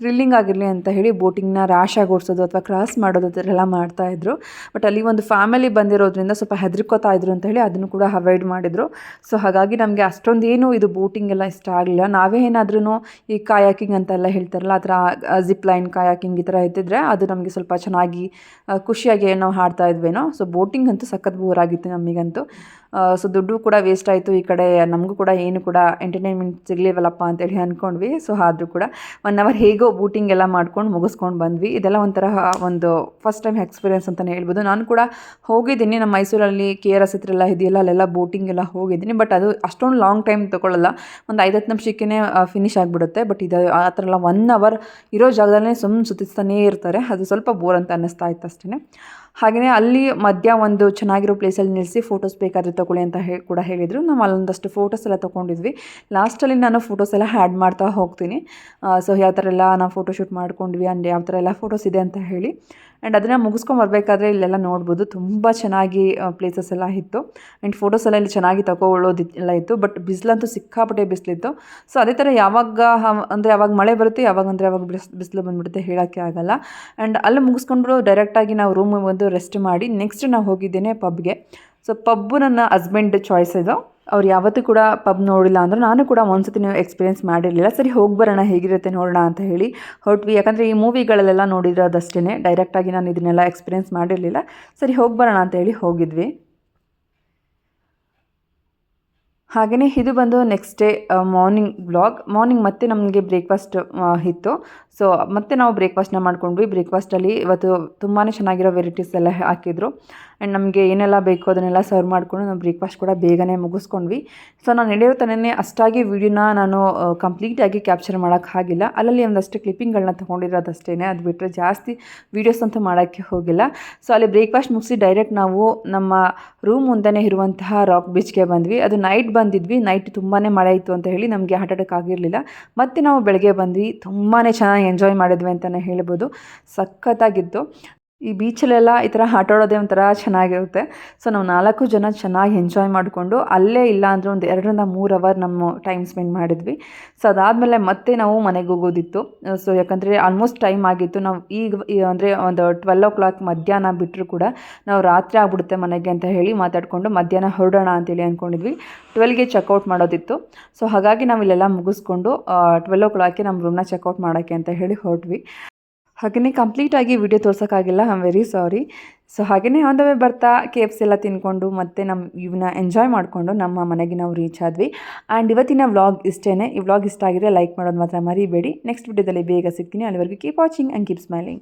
ಥ್ರಿಲ್ಲಿಂಗ್ ಆಗಿರಲಿ ಅಂತ ಹೇಳಿ ಬೋಟಿಂಗ್ನ ರ್ಯಾಶ್ ಆಗಿ ಓಡಿಸೋದು ಅಥವಾ ಕ್ರಾಸ್ ಮಾಡೋದು ಆ ಥರ ಎಲ್ಲ ಮಾಡ್ತಾಯಿದ್ರು ಬಟ್ ಅಲ್ಲಿ ಒಂದು ಫ್ಯಾಮಿಲಿ ಬಂದಿರೋದ್ರಿಂದ ಸ್ವಲ್ಪ ಹೆದರ್ಕೋತಾ ಇದ್ರು ಅಂತ ಹೇಳಿ ಅದನ್ನು ಕೂಡ ಅವಾಯ್ಡ್ ಮಾಡಿದರು. ಸೊ ಹಾಗಾಗಿ ನಮಗೆ ಅಷ್ಟೊಂದು ಏನು ಇದು ಬೋಟಿಂಗ್ ಎಲ್ಲ ಇಷ್ಟ ಆಗಲಿಲ್ಲ. ನಾವೇ ಏನಾದ್ರೂ ಈ ಕಾಯಾಕಿಂಗ್ ಅಂತೆಲ್ಲ ಹೇಳ್ತಾರಲ್ಲ, ಆ ಥರ ಜಿಪ್ ಲೈನ್ ಕಾಯಾಕಿಂಗ್ ಈ ಥರ ಇದ್ದಿದ್ರೆ ಅದು ನಮಗೆ ಸ್ವಲ್ಪ ಚೆನ್ನಾಗಿ ಖುಷಿಯಾಗಿ ನಾವು ಹಾಡ್ತಾ ಇದ್ವೇನೋ. ಸೊ ಬೋಟಿಂಗ್ ಅಂತೂ ಸಖತ್ ಬೋರ್ ಆಗಿತ್ತು ನಮಗಂತೂ ಸೊ ದುಡ್ಡು ಕೂಡ ವೇಸ್ಟ್ ಆಯಿತು ಈ ಕಡೆ, ನಮಗೂ ಕೂಡ ಏನು ಕೂಡ ಎಂಟರ್ಟೈನ್ಮೆಂಟ್ ಸಿಗಲಿವಲ್ಲಪ್ಪ ಅಂತೇಳಿ ಅಂದ್ಕೊಂಡ್ವಿ ಸೊ ಆದರೂ ಕೂಡ ಒನ್ ಅವರ್ ಹೇಗೋ ಬೂಟಿಂಗ್ ಎಲ್ಲ ಮಾಡ್ಕೊಂಡು ಮುಗಿಸ್ಕೊಂಡು ಬಂದ್ವಿ. ಇದೆಲ್ಲ ಒಂಥರ ಒಂದು ಫಸ್ಟ್ ಟೈಮ್ ಎಕ್ಸ್ಪೀರಿಯನ್ಸ್ ಅಂತಲೇ ಹೇಳ್ಬೋದು. ನಾನು ಕೂಡ ಹೋಗಿದ್ದೀನಿ. ನಮ್ಮ ಮೈಸೂರಲ್ಲಿ ಕೆ ಆರ್ ಎಸ್ ಹತ್ರ ಎಲ್ಲ ಇದೆಯಲ್ಲ, ಅಲ್ಲೆಲ್ಲ ಬೋಟಿಂಗ್ ಎಲ್ಲ ಹೋಗಿದ್ದೀನಿ. ಬಟ್ ಅದು ಅಷ್ಟೊಂದು ಲಾಂಗ್ ಟೈಮ್ ತೊಗೊಳ್ಳಲ್ಲ ಒಂದು ಐದು, ಹತ್ತು ನಿಮಿಷಕ್ಕೇ ಫಿನಿಶ್ ಆಗಿಬಿಡುತ್ತೆ. ಬಟ್ ಇದು ಆ ಥರ ಎಲ್ಲ ಒನ್ ಅವರ್ ಇರೋ ಜಾಗದಲ್ಲೇ ಸುಮ್ಮನೆ ಸುತ್ತಿಸ್ತಾನೇ ಇರ್ತಾರೆ. ಅದು ಸ್ವಲ್ಪ ಬೋರ್ ಅಂತ ಅನ್ನಿಸ್ತಾ ಇತ್ತು ಅಷ್ಟೇ ಹಾಗೆಯೇ ಅಲ್ಲಿ ಮಧ್ಯ ಒಂದು ಚೆನ್ನಾಗಿರೋ ಪ್ಲೇಸಲ್ಲಿ ನಿಲ್ಲಿಸಿ ಫೋಟೋಸ್ ಬೇಕಾದರೆ ತೊಗೊಳ್ಳಿ ಅಂತ ಹೇಳಿ ಕೂಡ ಹೇಳಿದರು. ನಾವು ಅಲ್ಲೊಂದಷ್ಟು ಫೋಟೋಸ್ ಎಲ್ಲ ತೊಗೊಂಡಿದ್ವಿ. ಲಾಸ್ಟಲ್ಲಿ ನಾನು ಫೋಟೋಸ್ ಎಲ್ಲ ಆ್ಯಡ್ ಮಾಡ್ತಾ ಹೋಗ್ತೀನಿ. ಸೊ ಯಾವ ಥರ ಎಲ್ಲ ನಾವು ಫೋಟೋಶೂಟ್ ಮಾಡ್ಕೊಂಡ್ವಿ ಆ್ಯಂಡ್ ಯಾವ ಥರ ಎಲ್ಲ ಫೋಟೋಸ್ ಇದೆ ಅಂತ ಹೇಳಿ. ಆ್ಯಂಡ್ ಅದನ್ನು ಮುಗಿಸ್ಕೊಂಡು ಬರಬೇಕಾದ್ರೆ ಇಲ್ಲೆಲ್ಲ ನೋಡ್ಬೋದು. ತುಂಬ ಚೆನ್ನಾಗಿ ಪ್ಲೇಸಸ್ ಎಲ್ಲ ಇತ್ತು. ಆ್ಯಂಡ್ ಫೋಟೋಸ್ ಎಲ್ಲ ಇಲ್ಲಿ ಚೆನ್ನಾಗಿ ತಗೊಳ್ಳೋದು ಎಲ್ಲ ಇತ್ತು. ಬಟ್ ಬಿಸಿಲಂತೂ ಸಿಕ್ಕಾಪಟ್ಟೆ ಬಿಸಿಲಿತ್ತು. ಸೊ ಅದೇ ಥರ ಯಾವಾಗ ಅಂದರೆ ಯಾವಾಗ ಮಳೆ ಬರುತ್ತೆ, ಯಾವಾಗ ಅಂದರೆ ಯಾವಾಗ ಬಿಸ್, ಬಿಸಿಲು ಬಂದುಬಿಡುತ್ತೆ ಹೇಳೋಕ್ಕೆ ಆಗಲ್ಲ. ಆ್ಯಂಡ್ ಅಲ್ಲಿ ಮುಗಿಸ್ಕೊಂಡು ಡೈರೆಕ್ಟಾಗಿ ನಾವು ರೂಮ್ ಬಂದು ರೆಸ್ಟ್ ಮಾಡಿ ನೆಕ್ಸ್ಟ್ ನಾವು ಹೋಗಿದ್ದೇನೆ ಪಬ್ಗೆ ಸೊ ಪಬ್ಬು ನನ್ನ ಹಸ್ಬೆಂಡ್ ಚಾಯ್ಸ್ ಇದು. ಅವ್ರು ಯಾವತ್ತೂ ಕೂಡ ಪಬ್ ನೋಡಿಲ್ಲ ಅಂದ್ರೆ ನಾನು ಕೂಡ ಒಂದ್ಸತಿ ನೀವು ಎಕ್ಸ್ಪೀರಿಯೆನ್ಸ್ ಮಾಡಿರಲಿಲ್ಲ. ಸರಿ, ಹೋಗಿ ಬರೋಣ, ಹೇಗಿರುತ್ತೆ ನೋಡೋಣ ಅಂತ ಹೇಳಿ ಹೊರಟ್ವಿ. ಯಾಕಂದರೆ ಈ ಮೂವಿಗಳಲ್ಲೆಲ್ಲ ನೋಡಿರೋದಷ್ಟೇ ಡೈರೆಕ್ಟಾಗಿ ನಾನು ಇದನ್ನೆಲ್ಲ ಎಕ್ಸ್ಪೀರಿಯೆನ್ಸ್ ಮಾಡಿರಲಿಲ್ಲ. ಸರಿ, ಹೋಗಿ ಬರೋಣ ಅಂತ ಹೇಳಿ ಹೋಗಿದ್ವಿ. ಹಾಗೆಯೇ ಇದು ಬಂದು next day morning blog morning ಮತ್ತೆ ನಮಗೆ ಬ್ರೇಕ್ಫಾಸ್ಟ್ ಇತ್ತು. ಸೊ ಮತ್ತೆ ನಾವು ಬ್ರೇಕ್ಫಾಸ್ಟ್ನ ಮಾಡ್ಕೊಂಡ್ವಿ. ಬ್ರೇಕ್ಫಾಸ್ಟಲ್ಲಿ ಇವತ್ತು ತುಂಬಾ ಚೆನ್ನಾಗಿರೋ ವೆರೈಟೀಸ್ ಎಲ್ಲ ಹಾಕಿದ್ರು. ಆ್ಯಂಡ್ ನಮಗೆ ಏನೆಲ್ಲ ಬೇಕು ಅದನ್ನೆಲ್ಲ ಸರ್ವ್ ಮಾಡಿಕೊಂಡು ನಾವು ಬ್ರೇಕ್ಫಾಸ್ಟ್ ಕೂಡ ಬೇಗನೆ ಮುಗಿಸ್ಕೊಂಡ್ವಿ. ಸೊ ನಾನು ನಡೆಯೋ ತನೇ ಅಷ್ಟಾಗಿ ವೀಡಿಯೋನ ನಾನು ಕಂಪ್ಲೀಟಾಗಿ ಕ್ಯಾಪ್ಚರ್ ಮಾಡೋಕ್ಕಾಗಿಲ್ಲ ಅಲ್ಲಲ್ಲಿ ಒಂದಷ್ಟು ಕ್ಲಿಪ್ಪಿಂಗ್ಗಳನ್ನ ತೊಗೊಂಡಿರೋದಷ್ಟೇ ಅದು ಬಿಟ್ಟರೆ ಜಾಸ್ತಿ ವೀಡಿಯೋಸ್ ಅಂತೂ ಮಾಡೋಕ್ಕೆ ಹೋಗಿಲ್ಲ. ಸೊ ಅಲ್ಲಿ ಬ್ರೇಕ್ಫಾಸ್ಟ್ ಮುಗಿಸಿ ಡೈರೆಕ್ಟ್ ನಾವು ನಮ್ಮ ರೂಮ್ ಮುಂದೆನೇ ಇರುವಂತಹ ರಾಕ್ ಬೀಚ್ಗೆ ಬಂದ್ವಿ. ಅದು ನೈಟ್ ಬಂದಿದ್ವಿ. ನೈಟ್ ತುಂಬಾ ಮಳೆ ಇತ್ತು ಅಂತ ಹೇಳಿ ನಮಗೆ ಹಾರ್ಟ್ ಅಟ್ಯಾಕ್ ಆಗಿರಲಿಲ್ಲ. ಮತ್ತು ನಾವು ಬೆಳಗ್ಗೆ ಬಂದ್ವಿ. ತುಂಬಾ ಚೆನ್ನಾಗಿ ಎಂಜಾಯ್ ಮಾಡಿದ್ವಿ ಅಂತಲೇ ಹೇಳ್ಬೋದು. ಸಖತ್ತಾಗಿತ್ತು. ಈ ಬೀಚಲ್ಲೆಲ್ಲ ಈ ಥರ ಆಟ ಆಡೋದೇ ಒಂಥರ ಚೆನ್ನಾಗಿರುತ್ತೆ. ಸೊ ನಾವು ನಾಲ್ಕು ಜನ ಚೆನ್ನಾಗಿ ಎಂಜಾಯ್ ಮಾಡಿಕೊಂಡು ಅಲ್ಲೇ ಇಲ್ಲ ಅಂದರೆ ಒಂದು ಎರಡರಿಂದ ಮೂರು ಅವರ್ ನಮ್ಮ ಟೈಮ್ ಸ್ಪೆಂಡ್ ಮಾಡಿದ್ವಿ. ಸೊ ಅದಾದಮೇಲೆ ಮತ್ತೆ ನಾವು ಮನೆಗೆ ಹೋಗೋದಿತ್ತು. ಸೊ ಯಾಕಂದರೆ ಆಲ್ಮೋಸ್ಟ್ ಟೈಮ್ ಆಗಿತ್ತು. ನಾವು ಈಗ ಅಂದರೆ ಒಂದು ಟ್ವೆಲ್ ಓ ಕ್ಲಾಕ್ ಮಧ್ಯಾಹ್ನ ಬಿಟ್ಟರು ಕೂಡ ನಾವು ರಾತ್ರಿ ಆಗ್ಬಿಡುತ್ತೆ ಮನೆಗೆ ಅಂತ ಹೇಳಿ ಮಾತಾಡಿಕೊಂಡು ಮಧ್ಯಾಹ್ನ ಹೊರಡೋಣ ಅಂತೇಳಿ ಅಂದ್ಕೊಂಡಿದ್ವಿ ಟ್ವೆಲ್ಗೆ ಚೆಕ್ಔಟ್ ಮಾಡೋದಿತ್ತು. ಸೊ ಹಾಗಾಗಿ ನಾವು ಇಲ್ಲೆಲ್ಲ ಮುಗಿಸ್ಕೊಂಡು ಟ್ವೆಲ್ ಓ ಕ್ಲಾಕ್ಗೆ ನಮ್ಮ ರೂಮ್ನ ಚೆಕ್ಔಟ್ ಮಾಡೋಕ್ಕೆ ಅಂತ ಹೇಳಿ ಹೊರಟ್ವಿ. ಹಾಗೆಯೇ ಕಂಪ್ಲೀಟಾಗಿ video ತೋರ್ಸೋಕ್ಕಾಗಿಲ್ಲ I am very sorry so ಹಾಗೆಯೇ ಆನ್ ದ ವೇ ಬರ್ತಾ ಕೆ ಎಫ್ ಸಿ ಎಲ್ಲ ತಿನ್ಕೊಂಡು ಮತ್ತು ನಮ್ಮ ಇವನ್ನ ಎಂಜಾಯ್ ಮಾಡಿಕೊಂಡು ನಮ್ಮ ಮನೆಗೆ ನಾವು ರೀಚ್ ಆದ್ವಿ. ಆ್ಯಂಡ್ ಇವತ್ತಿನ ವ್ಲಾಗ್ ಇಷ್ಟೇ ಈ ವ್ಲಾಗ್ ಇಷ್ಟ ಆಗಿದ್ರೆ ಲೈಕ್ ಮಾಡೋದು ಮಾತ್ರ ಮರಿಬೇಡಿ. ನೆಕ್ಸ್ಟ್ ವಿಡಿಯೋದಲ್ಲಿ ಬೇಗ ಸಿಗ್ತೀನಿ. ಅಲ್ಲಿವರೆಗೂ keep watching and keep smiling